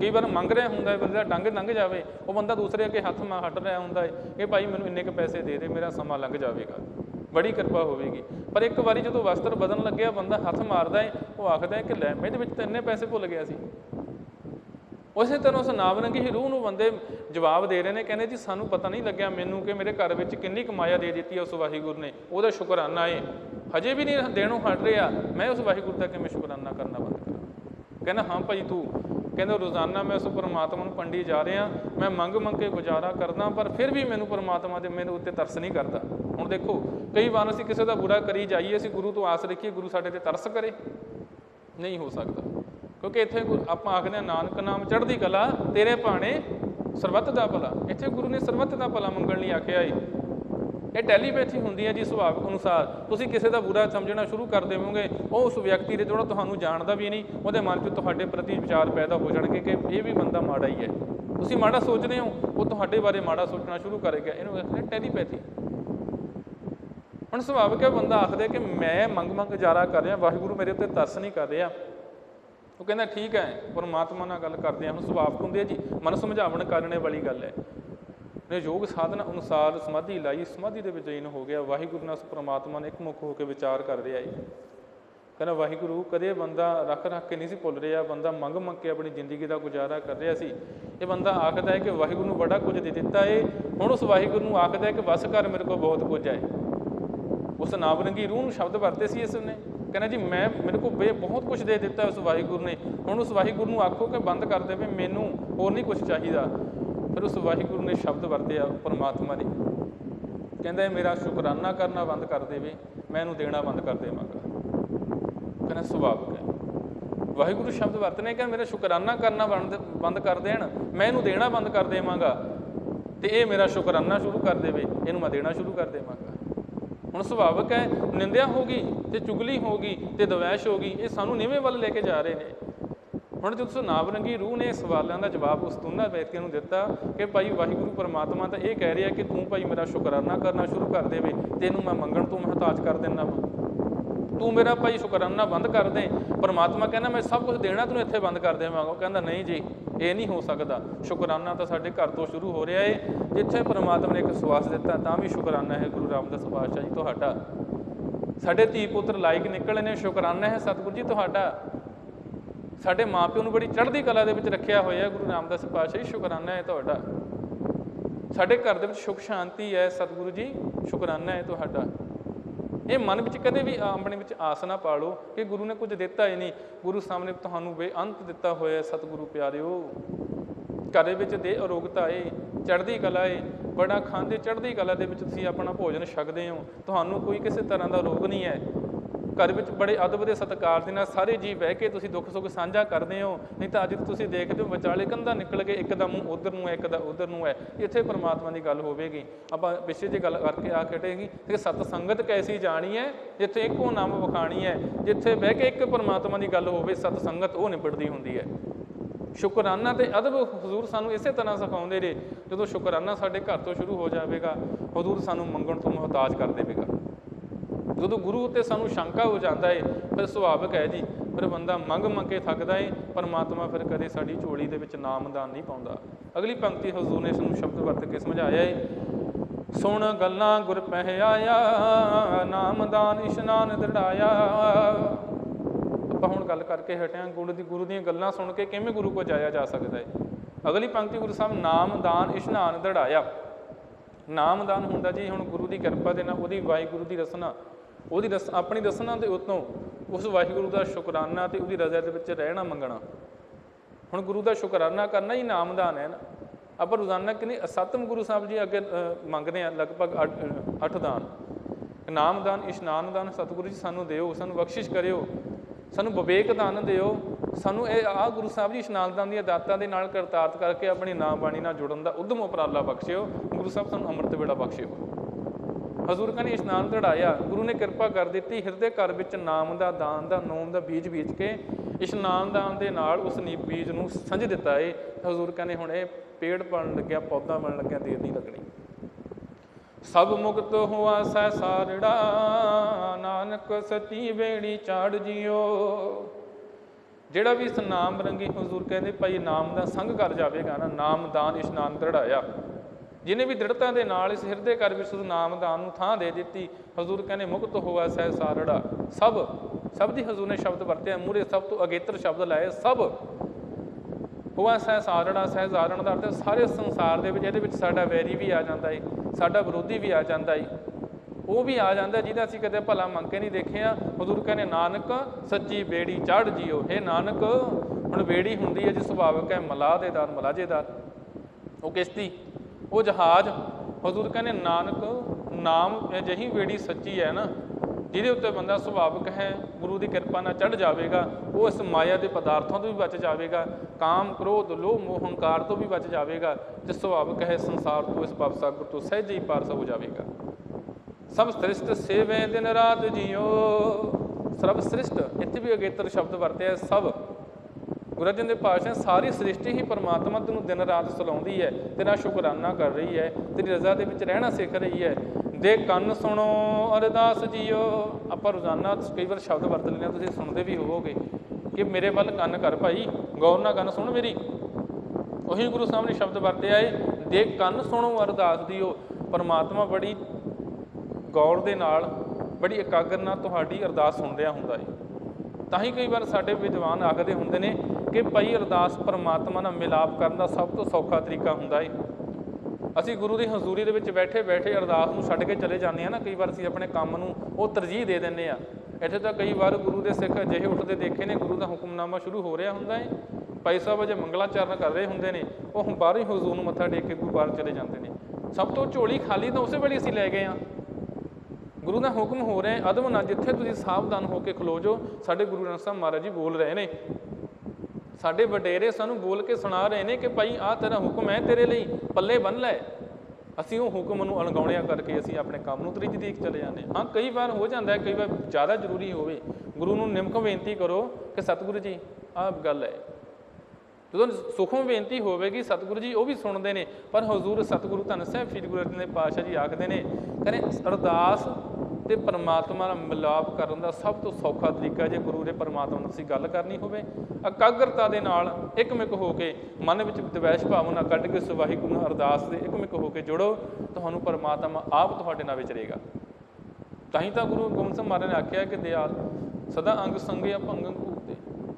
ਕਈ ਵਾਰ ਮੰਗ ਰਿਹਾ ਹੁੰਦਾ ਹੈ ਬੰਦੇ ਦਾ ਡੰਗ ਲੰਘ ਜਾਵੇ, ਉਹ ਬੰਦਾ ਦੂਸਰੇ ਅੱਗੇ ਹੱਥ ਮਾ, ਹਟ ਰਿਹਾ ਹੁੰਦਾ ਹੈ ਕਿ ਭਾਈ ਮੈਨੂੰ ਇੰਨੇ ਕ ਪੈਸੇ ਦੇ ਦੇ, ਮੇਰਾ ਸਮਾਂ ਲੰਘ ਜਾਵੇਗਾ। ਬੜੀ ਕਿਰਪਾ ਹੋਵੇਗੀ। ਪਰ ਇੱਕ ਵਾਰੀ ਜਦੋਂ ਵਸਤਰ ਬਦਲਣ ਲੱਗਿਆ, ਬੰਦਾ ਹੱਥ ਮਾਰਦਾ ਹੈ ਉਹ ਆਖਦਾ ਹੈ ਕਿ ਲੈ, ਮੈਂ ਵਿੱਚ ਤਾਂ ਇੰਨੇ ਪੈਸੇ ਭੁੱਲ ਗਿਆ ਸੀ। ਉਸੇ ਤਰ੍ਹਾਂ ਉਸ ਨਾਵਰੰਗੀ ਹੀ ਰੂਹ ਨੂੰ ਬੰਦੇ ਜਵਾਬ ਦੇ ਰਹੇ ਨੇ, ਕਹਿੰਦੇ ਜੀ ਸਾਨੂੰ ਪਤਾ ਨਹੀਂ ਲੱਗਿਆ ਮੈਨੂੰ ਕਿ ਮੇਰੇ ਘਰ ਵਿੱਚ ਕਿੰਨੀ ਕਮਾਇਆ ਦੇ ਦਿੱਤੀ ਉਸ ਵਾਹਿਗੁਰੂ ਨੇ। ਉਹਦਾ ਸ਼ੁਕਰਾਨਾ ਏ। ਹਜੇ ਵੀ ਨਹੀਂ ਦੇਣੋਂ ਹਟ ਰਿਹਾ। ਮੈਂ ਉਸ ਵਾਹਿਗੁਰੂ ਦਾ ਕਿਵੇਂ ਸ਼ੁਕਰਾਨਾ ਕਰਨਾ ਬੰਦ ਕਰਾਂ? ਕਹਿੰਦਾ, ਹਾਂ ਭਾਈ ਤੂੰ। ਕਹਿੰਦਾ, ਰੋਜ਼ਾਨਾ ਮੈਂ ਉਸ ਪਰਮਾਤਮਾ ਨੂੰ ਪੰਡੀ ਜਾ ਰਿਹਾ। ਮੈਂ ਮੰਗ ਮੰਗ ਕੇ ਗੁਜ਼ਾਰਾ ਕਰਦਾ, ਪਰ ਫਿਰ ਵੀ ਮੈਨੂੰ ਪਰਮਾਤਮਾ ਦੇ ਮੇਰੇ ਉੱਤੇ ਤਰਸ ਨਹੀਂ ਕਰਦਾ। ਹੁਣ ਦੇਖੋ, ਕਈ ਵਾਰ ਅਸੀਂ ਕਿਸੇ ਦਾ ਬੁਰਾ ਕਰੀ ਜਾਈਏ, ਅਸੀਂ ਗੁਰੂ ਤੋਂ ਆਸ ਰੱਖੀਏ, ਗੁਰੂ ਸਾਡੇ ਤੇ ਤਰਸ ਕਰੇ। ਨਹੀਂ ਹੋ ਸਕਦਾ। ਕਿਉਂਕਿ ਇੱਥੇ ਗੁਰ- ਆਪਾਂ ਆਖਦੇ ਹਾਂ, ਨਾਨਕ ਨਾਮ ਚੜ੍ਹਦੀ ਕਲਾ, ਤੇਰੇ ਭਾਣੇ ਸਰਬੱਤ ਦਾ ਭਲਾ। ਇੱਥੇ ਗੁਰੂ ਨੇ ਸਰਬੱਤ ਦਾ ਭਲਾ ਮੰਗਣ ਲਈ ਆਖਿਆ ਏ। ਇਹ ਟੈਲੀਪੈਥੀ ਹੁੰਦੀ ਹੈ ਜੀ ਸੁਭਾਵਿਕ ਅਨੁਸਾਰ। ਤੁਸੀਂ ਕਿਸੇ ਦਾ ਬੁਰਾ ਸਮਝਣਾ ਸ਼ੁਰੂ ਕਰ ਦੇਵੋਗੇ, ਉਹ ਉਸ ਵਿਅਕਤੀ ਦੇ ਜਿਹੜਾ ਤੁਹਾਨੂੰ ਜਾਣਦਾ ਵੀ ਨਹੀਂ, ਉਹਦੇ ਮਨ 'ਚ ਤੁਹਾਡੇ ਪ੍ਰਤੀ ਵਿਚਾਰ ਪੈਦਾ ਹੋ ਜਾਣਗੇ ਕਿ ਇਹ ਵੀ ਬੰਦਾ ਮਾੜਾ ਹੀ ਹੈ। ਤੁਸੀਂ ਮਾੜਾ ਸੋਚਦੇ ਹੋ, ਉਹ ਤੁਹਾਡੇ ਬਾਰੇ ਮਾੜਾ ਸੋਚਣਾ ਸ਼ੁਰੂ ਕਰੇਗਾ। ਇਹਨੂੰ ਕਹਿੰਦੇ ਟੈਲੀਪੈਥੀ। ਹੁਣ ਸੁਭਾਵਿਕ ਹੈ ਬੰਦਾ ਆਖਦਾ ਕਿ ਮੈਂ ਮੰਗ ਮੰਗ ਗੁਜ਼ਾਰਾ ਕਰ ਰਿਹਾ, ਵਾਹਿਗੁਰੂ ਮੇਰੇ ਉੱਤੇ ਤਰਸ ਨਹੀਂ ਕਰ ਰਿਹਾ। ਉਹ ਕਹਿੰਦਾ, ਠੀਕ ਹੈ, ਪਰਮਾਤਮਾ ਨਾਲ ਗੱਲ ਕਰਦੇ ਹਾਂ, ਹੁਣ ਸੁਭਾਵਿਕ ਹੁੰਦੀ ਹੈ ਜੀ, ਮਨ ਸਮਝਾਵਣ ਕਰਨੇ ਵਾਲੀ ਗੱਲ ਹੈ। ਨੇ ਯੋਗ ਸਾਧਨਾ ਅਨੁਸਾਰ ਸਮਾਧੀ ਲਾਈ, ਸਮਾਧੀ ਦੇ ਵਿੱਚ ਜੀਨ ਹੋ ਗਿਆ, ਵਾਹਿਗੁਰੂ ਨਾਲ ਪਰਮਾਤਮਾ ਨੇ ਇੱਕ ਮੁਖ ਹੋ ਕੇ ਵਿਚਾਰ ਕਰ ਰਿਹਾ ਹੈ ਕਹਿੰਦਾ, ਵਾਹਿਗੁਰੂ, ਕਦੇ ਬੰਦਾ ਰੱਖ ਰੱਖ ਕੇ ਨਹੀਂ ਸੀ ਭੁੱਲ ਰਿਹਾ, ਬੰਦਾ ਮੰਗ ਮੰਗ ਕੇ ਆਪਣੀ ਜ਼ਿੰਦਗੀ ਦਾ ਗੁਜ਼ਾਰਾ ਕਰ ਰਿਹਾ ਸੀ। ਇਹ ਬੰਦਾ ਆਖਦਾ ਹੈ ਕਿ ਵਾਹਿਗੁਰੂ ਨੂੰ ਬੜਾ ਕੁਝ ਦੇ ਦਿੱਤਾ ਏ, ਹੁਣ ਉਸ ਵਾਹਿਗੁਰੂ ਨੂੰ ਆਖਦਾ ਹੈ ਕਿ ਬਸ ਕਰ, ਮੇਰੇ ਕੋਲ ਬਹੁਤ ਕੁਝ ਹੈ। ਉਸ ਨਾਵਰੰਗੀ ਰੂਹ ਨੂੰ ਸ਼ਬਦ ਵਰਤੇ ਸੀ ਇਸ ਨੇ। ਕਹਿੰਦਾ ਜੀ, ਮੈਂ, ਮੇਰੇ ਕੋਲ ਬੇ, ਬਹੁਤ ਕੁਝ ਦੇ ਦਿੱਤਾ ਉਸ ਵਾਹਿਗੁਰੂ ਨੇ। ਹੁਣ ਉਸ ਵਾਹਿਗੁਰੂ ਨੂੰ ਆਖੋ ਕਿ ਬੰਦ ਕਰ ਦੇਵੇ, ਮੈਨੂੰ ਹੋਰ ਨਹੀਂ ਕੁਝ ਚਾਹੀਦਾ। ਫਿਰ ਉਸ ਵਾਹਿਗੁਰੂ ਨੇ ਸ਼ਬਦ ਵਰਤਿਆ ਪਰਮਾਤਮਾ ਨੇ ਕਹਿੰਦਾ ਇਹ ਮੇਰਾ ਸ਼ੁਕਰਾਨਾ ਕਰਨਾ ਬੰਦ ਕਰ ਦੇਵੇ, ਮੈਂ ਇਹਨੂੰ ਦੇਣਾ ਬੰਦ ਕਰ ਦੇਵਾਂਗਾ। ਕਹਿੰਦਾ ਸੁਭਾਵਿਕ ਹੈ। ਵਾਹਿਗੁਰੂ ਸ਼ਬਦ ਵਰਤਨੇ ਕਿ ਮੇਰਾ ਸ਼ੁਕਰਾਨਾ ਕਰਨਾ ਬੰਦ ਬੰਦ ਕਰ ਦੇਣ, ਮੈਂ ਇਹਨੂੰ ਦੇਣਾ ਬੰਦ ਕਰ ਦੇਵਾਂਗਾ। ਤੇ ਇਹ ਮੇਰਾ ਸ਼ੁਕਰਾਨਾ ਸ਼ੁਰੂ ਕਰ ਦੇਵੇ, ਇਹਨੂੰ ਮੈਂ ਦੇਣਾ ਸ਼ੁਰੂ ਕਰ ਦੇਵਾਂਗਾ। ਹੁਣ ਸੁਭਾਵਿਕ ਹੈ, ਨਿੰਦਿਆ ਹੋਗੀ ਤੇ ਚੁਗਲੀ ਹੋਗੀ ਤੇ ਦਵੈਸ਼ ਹੋਗੀ ਇਹ ਸਾਨੂੰ ਨੀਵੇਂ ਵੱਲ ਲੈ ਕੇ ਜਾ ਰਹੇ ਨੇ। ਹੁਣ ਜਦੋਂ ਉਸ ਰੂਹ ਨੇ ਸਵਾਲਾਂ ਦਾ ਜਵਾਬ ਉਸ ਦੋਨਾਂ ਵਿਅਕਤੀਆਂ ਨੂੰ ਦਿੱਤਾ ਕਿ ਭਾਈ ਵਾਹਿਗੁਰੂ ਪਰਮਾਤਮਾ ਤਾਂ ਇਹ ਕਹਿ ਰਿਹਾ ਕਿ ਤੂੰ ਭਾਈ ਮੇਰਾ ਸ਼ੁਕਰਾਨਾ ਕਰਨਾ ਸ਼ੁਰੂ ਕਰ ਦੇਵੇ, ਤੈਨੂੰ ਮੈਂ ਮੰਗਣ ਤੋਂ ਮਹਤਾਜ ਕਰ ਦਿੰਦਾ ਵਾ। ਤੂੰ ਮੇਰਾ ਭਾਈ ਸ਼ੁਕਰਾਨਾ ਬੰਦ ਕਰ ਦੇ। ਪਰਮਾਤਮਾ ਕਹਿੰਦਾ, ਮੈਂ ਸਭ ਕੁਝ ਦੇਣਾ ਤੈਨੂੰ ਇੱਥੇ ਬੰਦ ਕਰ ਦੇਵਾਂਗਾ ਉਹ ਕਹਿੰਦਾ, ਨਹੀਂ ਜੀ, ਇਹ ਨਹੀਂ ਹੋ ਸਕਦਾ। ਸ਼ੁਕਰਾਨਾ ਤਾਂ ਸਾਡੇ ਘਰ ਤੋਂ ਸ਼ੁਰੂ ਹੋ ਰਿਹਾ ਏ। ਜਿੱਥੇ ਪਰਮਾਤਮਾ ਨੇ ਇੱਕ ਸਵਾਸ ਦਿੱਤਾ, ਤਾਂ ਵੀ ਸ਼ੁਕਰਾਨਾ ਹੈ ਗੁਰੂ ਰਾਮਦਾਸ ਪਾਤਸ਼ਾਹ ਜੀ ਤੁਹਾਡਾ। ਸਾਡੇ ਧੀ ਪੁੱਤਰ ਲਾਇਕ ਨਿਕਲੇ ਨੇ, ਸ਼ੁਕਰਾਨਾ ਹੈ ਸਤਿਗੁਰੂ ਜੀ ਤੁਹਾਡਾ। ਸਾਡੇ ਮਾਪਿਓ ਨੂੰ ਬੜੀ ਚੜ੍ਹਦੀ ਕਲਾ ਦੇ ਵਿੱਚ ਰੱਖਿਆ ਹੋਇਆ ਗੁਰੂ ਰਾਮਦਾਸ ਪਾਤਸ਼ਾਹ ਜੀ, ਸ਼ੁਕਰਾਨਾ ਹੈ ਤੁਹਾਡਾ। ਸਾਡੇ ਘਰ ਦੇ ਵਿੱਚ ਸੁਖ ਸ਼ਾਂਤੀ ਹੈ, ਸਤਿਗੁਰੂ ਜੀ, ਸ਼ੁਕਰਾਨਾ ਹੈ ਤੁਹਾਡਾ। ਇਹ ਮਨ ਵਿੱਚ ਕਦੇ ਵੀ ਆਪਣੇ ਵਿੱਚ ਆਸ ਨਾ ਪਾਲੋ ਕਿ ਗੁਰੂ ਨੇ ਕੁਝ ਦਿੱਤਾ ਹੀ ਨਹੀਂ। ਗੁਰੂ ਸਾਹਮਣੇ ਤੁਹਾਨੂੰ ਬੇਅੰਤ ਦਿੱਤਾ ਹੋਇਆ ਹੈ, ਸਤਿਗੁਰੂ ਪਿਆਰਿਓ। ਘਰ ਵਿੱਚ ਦੇ ਅਰੋਗਤਾ ਏ ਚੜ੍ਹਦੀ ਕਲਾ ਏ ਬੜਾ ਖਾਂਦੇ ਚੜ੍ਹਦੀ ਕਲਾ ਦੇ ਵਿੱਚ ਤੁਸੀਂ ਆਪਣਾ ਭੋਜਨ ਛਕਦੇ ਹੋ। ਤੁਹਾਨੂੰ ਕੋਈ ਕਿਸੇ ਤਰ੍ਹਾਂ ਦਾ ਰੋਗ ਨਹੀਂ ਹੈ। ਘਰ ਵਿੱਚ ਬੜੇ ਅਦਬ ਦੇ ਸਤਿਕਾਰ ਦੇ ਨਾਲ ਸਾਰੇ ਜੀ ਬਹਿ ਕੇ ਤੁਸੀਂ ਦੁੱਖ ਸੁੱਖ ਸਾਂਝਾ ਕਰਦੇ ਹੋ, ਨਹੀਂ ਤਾਂ ਅੱਜ ਤੁਸੀਂ ਦੇਖਦੇ ਹੋ ਵਿਚਾਲੇ ਕੰਧਾਂ ਨਿਕਲ ਕੇ ਇੱਕ ਦਾ ਮੂੰਹ ਉਧਰ ਨੂੰ ਹੈ, ਇੱਕ ਦਾ ਉਧਰ ਨੂੰ ਹੈ। ਇੱਥੇ ਪਰਮਾਤਮਾ ਦੀ ਗੱਲ ਹੋਵੇਗੀ। ਆਪਾਂ ਪਿੱਛੇ ਜੇ ਗੱਲ ਕਰਕੇ ਆ ਖਟੇਗੀ ਕਿ ਸਤ ਸੰਗਤ ਕੈਸੀ ਜਾਣੀ ਹੈ, ਜਿੱਥੇ ਇੱਕੋ ਨਾਮ ਵਖਾਣੀ ਹੈ, ਜਿੱਥੇ ਬਹਿ ਕੇ ਇੱਕ ਪਰਮਾਤਮਾ ਦੀ ਗੱਲ ਹੋਵੇ, ਸਤ ਸੰਗਤ ਉਹ ਨਿਬੜਦੀ ਹੁੰਦੀ ਹੈ। ਸ਼ੁਕਰਾਨਾ ਤੇ ਅਦਬ ਹਜ਼ੂਰ ਸਾਨੂੰ ਇਸੇ ਤਰ੍ਹਾਂ ਸਿਖਾਉਂਦੇ ਨੇ, ਜਦੋਂ ਸ਼ੁਕਰਾਨਾ ਸਾਡੇ ਘਰ ਤੋਂ ਸ਼ੁਰੂ ਹੋ ਜਾਵੇਗਾ, ਹਜ਼ੂਰ ਸਾਨੂੰ ਮੰਗਣ ਤੋਂ ਮੁਹਤਾਜ ਕਰ ਦੇਵੇਗਾ। ਜਦੋਂ ਗੁਰੂ ਉੱਤੇ ਸਾਨੂੰ ਸ਼ੰਕਾ ਹੋ ਜਾਂਦਾ ਏ, ਫਿਰ ਸੁਭਾਵਿਕ ਹੈ ਜੀ। ਫਿਰ ਬੰਦਾ ਮੰਗ ਮੰਗ ਕੇ ਥੱਕਦਾ ਏ, ਪਰਮਾਤਮਾ ਫਿਰ ਕਦੇ ਸਾਡੀ ਝੋਲੀ ਦੇ ਵਿੱਚ ਨਾਮਦਾਨ ਨਹੀਂ ਪਾਉਂਦਾ। ਅਗਲੀ ਪੰਕਤੀ ਹਜ਼ੂਰ ਨੇ ਸਾਨੂੰ ਸ਼ਬਦ ਵਰਤ ਕੇ ਸਮਝਾਇਆ ਏ। ਸੁਣ ਗੱਲਾਂ ਗੁਰ ਪਹਿ ਨਾਮਦਾਨ ਇਸ਼ਨਾਨ ਦੜਾਇਆ। ਆਪਾਂ ਹੁਣ ਗੱਲ ਕਰਕੇ ਹਟਿਆ ਗੁਰੂ ਦੀ ਗੁਰੂ ਦੀਆਂ ਗੱਲਾਂ ਸੁਣ ਕੇ ਕਿਵੇਂ ਗੁਰੂ ਕੋ ਜਾਇਆ ਜਾ ਸਕਦਾ ਹੈ ਅਗਲੀ ਪੰਕਤੀ ਗੁਰੂ ਸਾਹਿਬ, ਨਾਮਦਾਨ ਇਸ਼ਨਾਨ ਦੜਾਇਆ। ਨਾਮਦਾਨ ਹੁੰਦਾ ਜੀ, ਹੁਣ ਗੁਰੂ ਦੀ ਕਿਰਪਾ ਦੇ ਨਾਲ, ਉਹਦੀ ਵਾਹਿਗੁਰੂ ਦੀ ਰਸਨਾ ਉਹਦੀ ਰਸ ਆਪਣੀ ਰਸਨਾ ਦੇ ਉਤੋਂ ਉਸ ਵਾਹਿਗੁਰੂ ਦਾ ਸ਼ੁਕਰਾਨਾ ਤੇ ਉਹਦੀ ਰਜ਼ਾ ਦੇ ਵਿੱਚ ਰਹਿਣਾ ਮੰਗਣਾ। ਹੁਣ ਗੁਰੂ ਦਾ ਸ਼ੁਕਰਾਨਾ ਕਰਨਾ ਹੀ ਨਾਮਦਾਨ ਹੈ ਨਾ। ਆਪਾਂ ਰੋਜ਼ਾਨਾ ਕਿੰਨੇ ਸਤਮ ਗੁਰੂ ਸਾਹਿਬ ਜੀ ਅੱਗੇ ਮੰਗਦੇ ਆ ਲਗਭਗ 8 ਦਾਨ। ਨਾਮਦਾਨ, ਇਸ਼ਨਾਨ ਦਾਨ ਸਤਿਗੁਰੂ ਜੀ ਸਾਨੂੰ ਦਿਓ, ਸਾਨੂੰ ਬਖਸ਼ਿਸ਼ ਕਰਿਓ, ਸਾਨੂੰ ਵਿਵੇਕ ਦਾਨ ਦਿਓ, ਸਾਨੂੰ ਇਹ ਆ ਗੁਰੂ ਸਾਹਿਬ ਜੀ ਇਸ਼ਨਾਨ ਦਾਨ ਦੀਆਂ ਦਾਤਾਂ ਦੇ ਨਾਲ ਕਰਤਾਰਤ ਕਰਕੇ ਆਪਣੀ ਨਾਮ ਬਾਣੀ ਨਾਲ ਜੁੜਨ ਦਾ ਉਦਮ ਉਪਰਾਲਾ ਬਖਸ਼ਿਓ। ਗੁਰੂ ਸਾਹਿਬ ਸਾਨੂੰ ਅੰਮ੍ਰਿਤ ਵੇਲਾ ਬਖਸ਼ਿਓ। ਹਜ਼ੂਰ ਕਹਿੰਦੇ ਇਸ਼ਨਾਨ ਚੜਾਇਆ ਗੁਰੂ ਨੇ ਕਿਰਪਾ ਕਰ ਦਿੱਤੀ, ਹਿਰਦੇ ਘਰ ਵਿੱਚ ਨਾਮ ਦਾ ਦਾਨ ਦਾ ਨੋਮ ਦਾ ਬੀਜ ਬੀਜ ਕੇ ਇਸ਼ਨਾਨ ਦਾਨ ਦੇ ਨਾਲ ਉਸ ਨੀ ਬੀਜ ਨੂੰ ਸੰਜ ਦਿੱਤਾ ਏ। ਹਜ਼ੂਰ ਕਹਿੰਦੇ ਹੁਣ ਇਹ ਪੇੜ ਬਣ ਲੱਗਿਆ, ਪੌਦਾ ਬਣ ਲੱਗਿਆ, ਦੇਰ ਨਹੀਂ ਲੱਗਣੀ। ਸਭ ਮੁਕਤ ਹੋਆ ਸੈ ਸਾਰੜਾ ਨਾਨਕ ਸਤੀ ਵੇੜੀ ਚਾੜ ਜਿਓ। ਜਿਹੜਾ ਵੀ ਇਸ ਨਾਮ ਰੰਗੀ ਹਜ਼ੂਰ ਕਹਿੰਦੇ ਭਾਈ ਨਾਮ ਦਾ ਸੰਗ ਕਰ ਜਾਵੇਗਾ ਨਾ, ਨਾਮ ਦਾਨ ਇਸ਼ਨਾਨ ਦੜਾਇਆ ਜਿਹਨੇ ਵੀ ਦ੍ਰਿੜਤਾ ਦੇ ਨਾਲ ਇਸ ਹਿਰਦੇ ਕਰ ਵਿੱਚ ਉਸ ਨਾਮ ਦਾਨ ਨੂੰ ਥਾਂ ਦੇ ਦਿੱਤੀ, ਹਜ਼ੂਰ ਕਹਿੰਦੇ, ਮੁਕਤ ਹੋਆ ਸਹਿ ਸਾਰੜਾ। ਸਭ ਸਭ ਦੀ ਹਜ਼ੂਰ ਨੇ ਸ਼ਬਦ ਵਰਤਿਆ ਮੂਰੇ ਸਭ ਤੋਂ ਅਗੇਤਰ ਸ਼ਬਦ ਲਾਏ ਸਭ। ਹੋਆ ਸਹਿ ਸਾਰੜਾ, ਸਹਿ ਸਾਰਣ ਦਾ ਅਰਥ ਸਾਰੇ ਸੰਸਾਰ ਦੇ ਵਿੱਚ, ਇਹਦੇ ਵਿੱਚ ਸਾਡਾ ਵੈਰੀ ਵੀ ਆ ਜਾਂਦਾ ਏ, ਸਾਡਾ ਵਿਰੋਧੀ ਵੀ ਆ ਜਾਂਦਾ ਏ। ਉਹ ਵੀ ਆ ਜਾਂਦਾ, ਜਿਹਦਾ ਅਸੀਂ ਕਦੇ ਭਲਾ ਮੰਗ ਕੇ ਨਹੀਂ ਦੇਖਿਆ ਹਜ਼ੂਰ ਕਹਿੰਦੇ, ਨਾਨਕ, ਸੱਚੀ ਬੇੜੀ ਚੜ ਜਿਓ। ਇਹ ਨਾਨਕ, ਹੁਣ ਬੇੜੀ ਹੁੰਦੀ ਹੈ ਜੀ ਸੁਭਾਵਿਕ ਹੈ, ਮਲਾਹ ਦੇ ਦਾਰ ਮਲਾਜੇਦਾਰ ਉਹ ਕਿਸ਼ਤੀ ਉਹ ਜਹਾਜ਼, ਹਜ਼ੂਰ ਕਹਿੰਦੇ, ਨਾਨਕ, ਨਾਮ ਅਜਿਹੀ ਵੇੜੀ ਸੱਚੀ ਹੈ ਨਾ, ਜਿਹਦੇ ਉੱਤੇ ਬੰਦਾ ਸੁਭਾਵਿਕ ਹੈ, ਗੁਰੂ ਦੀ ਕਿਰਪਾ ਨਾਲ ਚੜ ਜਾਵੇਗਾ, ਉਹ ਇਸ ਮਾਇਆ ਦੇ ਪਦਾਰਥਾਂ ਤੋਂ ਵੀ ਬਚ ਜਾਵੇਗਾ, ਕਾਮ, ਕ੍ਰੋਧ, ਲੋਭ, ਮੋਹ, ਹੰਕਾਰ ਤੋਂ ਵੀ ਬਚ ਜਾਵੇਗਾ ਤੇ ਸੁਭਾਵਿਕ ਹੈ, ਸੰਸਾਰ ਤੋਂ ਇਸ ਭਵ ਸਾਗਰ ਤੋਂ ਸਹਿਜ ਹੀ ਪਾਰ ਹੋ ਜਾਵੇਗਾ। ਸਭ ਸ੍ਰਿਸ਼ਟ ਸੇਵੇ ਦਿਨ ਰਾਤ ਜਿਉ ਸਰਬ ਸ੍ਰਿਸ਼ਟ, ਇੱਥੇ ਵੀ ਅਗੇਤਰ ਸ਼ਬਦ ਵਰਤਿਆ ਸਭ ਗੁਰੂ ਅਰਜਨ ਦੇਵ ਪਾਤਸ਼ਾਹ ਸਾਰੀ ਸ੍ਰਿਸ਼ਟੀ ਹੀ ਪਰਮਾਤਮਾ ਤੈਨੂੰ ਦਿਨ ਰਾਤ ਸਲਾਉਂਦੀ ਹੈ ਤੇਰਾ ਸ਼ੁਕਰਾਨਾ ਕਰ ਰਹੀ ਹੈ ਤੇਰੀ ਰਜ਼ਾ ਦੇ ਵਿੱਚ ਰਹਿਣਾ ਸਿੱਖ ਰਹੀ ਹੈ। ਦੇ ਕੰਨ ਸੁਣੋ, ਅਰਦਾਸ ਜੀਓ। ਆਪਾਂ ਰੋਜ਼ਾਨਾ ਕਈ ਵਾਰ ਸ਼ਬਦ ਵਰਤ ਲੈਂਦੇ ਹਾਂ, ਤੁਸੀਂ ਸੁਣਦੇ ਵੀ ਹੋਵੋਗੇ ਕਿ ਮੇਰੇ ਵੱਲ ਕੰਨ ਕਰ ਭਾਈ, ਗੌਰ ਨਾਲ ਕੰਨ ਸੁਣ ਮੇਰੀ। ਉਹੀ ਗੁਰੂ ਸਾਹਿਬ ਨੇ ਸ਼ਬਦ ਵਰਤਿਆ ਏ ਦੇ ਕੰਨ ਸੁਣੋ, ਅਰਦਾਸ ਦਿਓ। ਪਰਮਾਤਮਾ ਬੜੀ ਗੌਰ ਦੇ ਨਾਲ, ਬੜੀ ਇਕਾਗਰ ਨਾਲ ਤੁਹਾਡੀ ਅਰਦਾਸ ਸੁਣ ਰਿਹਾ ਹੁੰਦਾ ਹੈ ਤਾਂ ਹੀ ਕਈ ਵਾਰ ਸਾਡੇ ਵਿਦਵਾਨ ਆਖਦੇ ਹੁੰਦੇ ਨੇ ਕਿ ਭਾਈ ਅਰਦਾਸ ਪਰਮਾਤਮਾ ਨਾਲ ਮਿਲਾਪ ਕਰਨ ਦਾ ਸਭ ਤੋਂ ਸੌਖਾ ਤਰੀਕਾ ਹੁੰਦਾ ਏ। ਅਸੀਂ ਗੁਰੂ ਦੀ ਹਜ਼ੂਰੀ ਦੇ ਵਿੱਚ ਬੈਠੇ ਬੈਠੇ ਅਰਦਾਸ ਨੂੰ ਛੱਡ ਕੇ ਚਲੇ ਜਾਂਦੇ ਆ ਨਾ, ਕਈ ਵਾਰ ਅਸੀਂ ਆਪਣੇ ਕੰਮ ਨੂੰ ਉਹ ਤਰਜੀਹ ਦੇ ਦਿੰਦੇ ਆ ਇੱਥੇ ਤਾਂ ਕਈ ਵਾਰ ਗੁਰੂ ਦੇ ਸਿੱਖ ਅਜਿਹੇ ਉੱਠਦੇ ਦੇਖੇ ਨੇ, ਗੁਰੂ ਦਾ ਹੁਕਮਨਾਮਾ ਸ਼ੁਰੂ ਹੋ ਰਿਹਾ ਹੁੰਦਾ ਏ। ਭਾਈ ਸਾਹਿਬ ਅਜੇ ਮੰਗਲਾਚਰਨ ਕਰ ਰਹੇ ਹੁੰਦੇ ਨੇ, ਉਹ ਬਾਹਰ ਹੀ ਹਜ਼ੂਰ ਨੂੰ ਮੱਥਾ ਟੇਕ ਕੇ ਗੁਰੂ ਬਾਹਰ ਚਲੇ ਜਾਂਦੇ ਨੇ। ਸਭ ਤੋਂ ਝੋਲੀ ਖਾਲੀ ਤਾਂ ਉਸੇ ਵੇਲੇ ਅਸੀਂ ਲੈ ਗਏ ਆ ਗੁਰੂ ਦਾ ਹੁਕਮ ਹੋ ਰਿਹਾ ਹੈ ਅਦਬ ਨਾਲ ਜਿੱਥੇ ਤੁਸੀਂ ਸਾਵਧਾਨ ਹੋ ਕੇ ਖਲੋ ਜਾਓ, ਸਾਡੇ ਗੁਰੂ ਗ੍ਰੰਥ ਸਾਹਿਬ ਮਹਾਰਾਜ ਜੀ ਬੋਲ ਰਹੇ ਨੇ। ਸਾਡੇ ਵਡੇਰੇ ਸਾਨੂੰ ਬੋਲ ਕੇ ਸੁਣਾ ਰਹੇ ਨੇ ਕਿ ਭਾਈ ਆਹ ਤੇਰਾ ਹੁਕਮ ਹੈ ਤੇਰੇ ਲਈ, ਪੱਲੇ ਬੰਨ ਲੈ। ਅਸੀਂ ਉਹ ਹੁਕਮ ਨੂੰ ਅਣਗੌਣਿਆ ਕਰਕੇ ਅਸੀਂ ਆਪਣੇ ਕੰਮ ਨੂੰ ਤਰੀ ਤਰੀਕ ਚਲੇ ਜਾਂਦੇ ਹਾਂ। ਹਾਂ, ਕਈ ਵਾਰ ਹੋ ਜਾਂਦਾ ਹੈ, ਕਈ ਵਾਰ ਜ਼ਿਆਦਾ ਜ਼ਰੂਰੀ ਹੋਵੇ। ਗੁਰੂ ਨੂੰ ਨਿਮਕ ਬੇਨਤੀ ਕਰੋ ਕਿ ਸਤਿਗੁਰੂ ਜੀ, ਆਹ ਗੱਲ ਹੈ। ਜਦੋਂ ਸੁਖੋਂ ਬੇਨਤੀ ਹੋਵੇਗੀ, ਸਤਿਗੁਰੂ ਜੀ ਉਹ ਵੀ ਸੁਣਦੇ ਨੇ। ਪਰ ਹਜ਼ੂਰ ਸਤਿਗੁਰੂ ਧੰਨ ਸਾਹਿਬ, ਸ੍ਰੀ ਗੁਰੂ ਅਰਜਨ ਦੇਵ ਪਾਤਸ਼ਾਹ ਜੀ ਆਖਦੇ ਨੇ, ਕਹਿੰਦੇ ਅਰਦਾਸ ਤੇ ਪਰਮਾਤਮਾ ਨਾਲ ਮਿਲਾਪ ਕਰਨ ਦਾ ਸਭ ਤੋਂ ਸੌਖਾ ਤਰੀਕਾ ਜੇ ਗੁਰੂ ਦੇ ਪਰਮਾਤਮਾ ਨਾਲ ਤੁਸੀਂ ਗੱਲ ਕਰਨੀ ਹੋਵੇ, ਇਕਾਗਰਤਾ ਦੇ ਨਾਲ ਇੱਕਮਿਕ ਹੋ ਕੇ ਮਨ ਵਿੱਚ ਦਵੈਸ਼ ਭਾਵਨਾ ਕੱਢ ਕੇ ਸੁਵਾਹੀ ਗੁਰੂ ਨਾਲ ਅਰਦਾਸ ਦੇ ਇੱਕਮਿਕ ਹੋ ਕੇ ਜੁੜੋ, ਤੁਹਾਨੂੰ ਪਰਮਾਤਮਾ ਆਪ ਤੁਹਾਡੇ ਨਾਲ ਵਿਚਰੇਗਾ ਤਾਂ ਹੀ ਤਾਂ ਗੁਰੂ ਗੋਬਿੰਦ ਸਿੰਘ ਮਹਾਰਾਜ ਨੇ ਆਖਿਆ ਕਿ ਦਿਆਲ, ਸਦਾ ਅੰਗ ਸੰਗੇ ਭੰਗੰ ਕੂਤੇ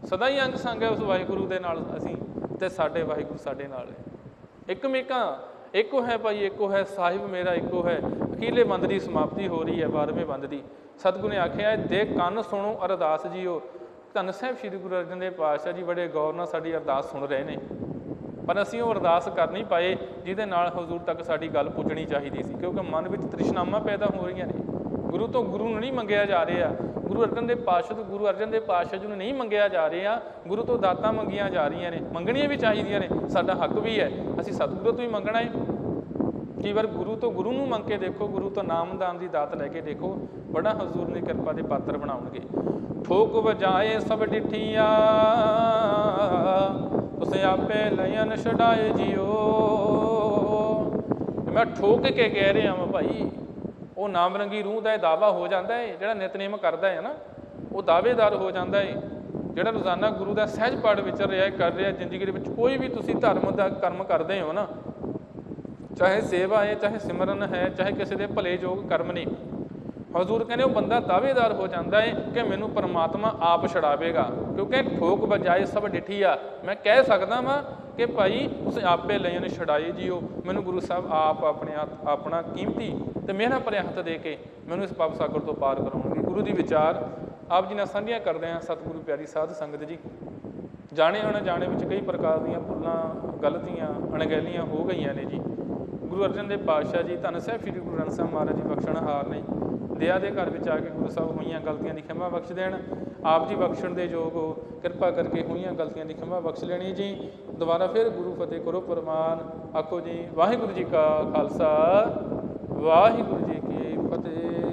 ਸਦਾ ਹੀ ਅੰਗ ਸੰਗ ਹੈ ਉਸ ਵਾਹਿਗੁਰੂ ਦੇ ਨਾਲ ਅਸੀਂ ਤੇ ਸਾਡੇ ਵਾਹਿਗੁਰੂ ਸਾਡੇ ਨਾਲ ਹੈ ਇੱਕਮੇਕਾਂ ਇੱਕੋ ਹੈ ਭਾਈ ਇੱਕੋ ਹੈ ਸਾਹਿਬ ਮੇਰਾ ਇੱਕੋ ਹੈ। ਅਖੀਲੇ ਬੰਦ ਦੀ ਸਮਾਪਤੀ ਹੋ ਰਹੀ ਹੈ 12ਵੇਂ ਬੰਦ ਦੀ। ਸਤਿਗੁਰੂ ਨੇ ਆਖਿਆ ਹੈ, ਦੇ ਕੰਨ ਸੁਣੋ ਅਰਦਾਸ ਜੀਓ। ਧੰਨ ਸਾਹਿਬ ਸ੍ਰੀ ਗੁਰੂ ਅਰਜਨ ਦੇਵ ਪਾਤਸ਼ਾਹ ਜੀ ਬੜੇ ਗੌਰ ਨਾਲ ਸਾਡੀ ਅਰਦਾਸ ਸੁਣ ਰਹੇ ਨੇ। ਪਰ ਅਸੀਂ ਉਹ ਅਰਦਾਸ ਕਰ ਨਹੀਂ ਪਾਏ ਜਿਹਦੇ ਨਾਲ ਹਜ਼ੂਰ ਤੱਕ ਸਾਡੀ ਗੱਲ ਪੁੱਜਣੀ ਚਾਹੀਦੀ ਸੀ ਕਿਉਂਕਿ ਮਨ ਵਿੱਚ ਤ੍ਰਿਸ਼ਨਾਵਾਂ ਪੈਦਾ ਹੋ ਰਹੀਆਂ ਨੇ। ਗੁਰੂ ਤੋਂ ਗੁਰੂ ਨੂੰ ਨਹੀਂ ਮੰਗਿਆ ਜਾ ਰਿਹਾ। ਗੁਰੂ ਅਰਜਨ ਦੇ ਪਾਤਸ਼ਾਹ ਤੋਂ ਗੁਰੂ ਅਰਜਨ ਦੇ ਪਾਤਸ਼ਾਹ ਜੀ ਨੂੰ ਨਹੀਂ ਮੰਗਿਆ ਜਾ ਰਿਹਾ। ਗੁਰੂ ਤੋਂ ਦਾਤਾਂ ਮੰਗੀਆਂ ਜਾ ਰਹੀਆਂ ਨੇ, ਮੰਗਣੀਆਂ ਵੀ ਚਾਹੀਦੀਆਂ ਨੇ। ਸਾਡਾ ਹੱਕ ਵੀ ਹੈ, ਅਸੀਂ ਸਤਿਗੁਰੂ ਤੋਂ ਹੀ ਮੰਗਣਾ ਹੈ। ਕਈ ਵਾਰ ਗੁਰੂ ਤੋਂ ਗੁਰੂ ਨੂੰ ਮੰਗ ਕੇ ਦੇਖੋ, ਗੁਰੂ ਤੋਂ ਨਾਮਦਾਨ ਦੀ ਦਾਤ ਲੈ ਕੇ ਦੇਖੋ, ਬੜਾ ਹਜ਼ੂਰ ਦੀ ਕਿਰਪਾ ਦੇ ਪਾਤਰ ਬਣਾਉਣਗੇ। ਠੋਕ ਵਜਾਏ ਸਭ ਡਿਠੀਆਂ ਉਸ ਆਪੇ ਲਯਨ ਛਡਾਏ ਜਿਓ ਮੈਂ ਠੋਕ ਕੇ ਕਹਿ ਰਿਹਾ ਹਾਂ ਭਾਈ ਉਹ ਨਾਮ ਰੰਗੀ ਰੂਹ ਦਾ ਇਹ ਦਾਵਾ ਹੋ ਜਾਂਦਾ ਹੈ ਜਿਹੜਾ ਨਿਤਨੇਮ ਕਰਦਾ ਹੈ ਨਾ, ਉਹ ਦਾਅਵੇਦਾਰ ਹੋ ਜਾਂਦਾ ਹੈ ਜਿਹੜਾ ਰੋਜ਼ਾਨਾ ਗੁਰੂ ਦਾ ਸਹਿਜ ਪਾਠ ਵਿਚਰ ਰਿਹਾ ਹੈ ਕਰ ਰਿਹਾ ਜ਼ਿੰਦਗੀ ਦੇ ਵਿੱਚ ਕੋਈ ਵੀ ਤੁਸੀਂ ਧਰਮ ਦਾ ਕਰਮ ਕਰਦੇ ਹੋ ਨਾ, ਚਾਹੇ ਸੇਵਾ ਹੈ ਚਾਹੇ ਸਿਮਰਨ ਹੈ, ਚਾਹੇ ਕਿਸੇ ਦੇ ਭਲੇ ਯੋਗ ਕਰਮ ਨੇ, ਹਜ਼ੂਰ ਕਹਿੰਦੇ ਉਹ ਬੰਦਾ ਦਾਅਵੇਦਾਰ ਹੋ ਜਾਂਦਾ ਹੈ ਕਿ ਮੈਨੂੰ ਪਰਮਾਤਮਾ ਆਪ ਛਡਾਵੇਗਾ। ਕਿਉਂਕਿ ਠੋਕ ਬਜਾਏ ਸਭ ਡਿਠੀ ਆ। ਮੈਂ ਕਹਿ ਸਕਦਾ ਵਾਂ ਕਿ ਭਾਈ ਤੁਸੀਂ ਆਪੇ ਲੈਣ ਛਡਾਏ ਜੀਓ। ਮੈਨੂੰ ਗੁਰੂ ਸਾਹਿਬ ਆਪ ਆਪਣੇ ਆਪਣਾ ਕੀਮਤੀ ਤੇ ਮਿਹਨਤ ਭਰਿਆ ਹੱਥ ਦੇ ਕੇ ਮੈਨੂੰ ਇਸ ਪਾਪ ਸਾਗਰ ਤੋਂ ਪਾਰ ਕਰਾਉਣਗੇ। ਗੁਰੂ ਦੀ ਵਿਚਾਰ ਆਪ ਜੀ ਨਾਲ ਸਾਂਝੀਆਂ ਕਰਦੇ ਹਾਂ। ਸਤਿਗੁਰੂ ਪਿਆਰੀ ਸਾਧ ਸੰਗਤ ਜੀ, ਜਾਣੇ ਅਣਜਾਣੇ ਵਿੱਚ ਕਈ ਪ੍ਰਕਾਰ ਦੀਆਂ ਭੁੱਲਾਂ, ਗਲਤੀਆਂ, ਅਣਗਹਿਲੀਆਂ ਹੋ ਗਈਆਂ ਨੇ ਜੀ। ਗੁਰੂ ਅਰਜਨ ਦੇਵ ਪਾਤਸ਼ਾਹ ਜੀ, ਧੰਨ ਸਾਹਿਬ ਸ੍ਰੀ ਗੁਰੂ ਗ੍ਰੰਥ ਸਾਹਿਬ ਮਹਾਰਾਜ ਜੀ ਬਖਸ਼ਣਹਾਰ ਨੇ। ਦਇਆ ਦੇ ਘਰ ਵਿੱਚ ਆ ਕੇ ਗੁਰੂ ਸਾਹਿਬ ਹੋਈਆਂ ਗਲਤੀਆਂ ਦੀ ਖਿਮਾ ਬਖਸ਼ ਦੇਣ। ਆਪ ਜੀ ਬਖਸ਼ਣ ਦੇ ਯੋਗ ਹੋ, ਕਿਰਪਾ ਕਰਕੇ ਹੋਈਆਂ ਗਲਤੀਆਂ ਦੀ ਖਿਮਾ ਬਖਸ਼ ਲੈਣੀ ਜੀ। ਦੁਬਾਰਾ ਫਿਰ ਗੁਰੂ ਫਤਿਹ ਕਰੋ ਪ੍ਰਮਾਨ ਆਖੋ ਜੀ, ਵਾਹਿਗੁਰੂ ਜੀ ਕਾ ਖਾਲਸਾ, ਵਾਹਿਗੁਰੂ ਜੀ ਕੀ ਫਤਿਹ।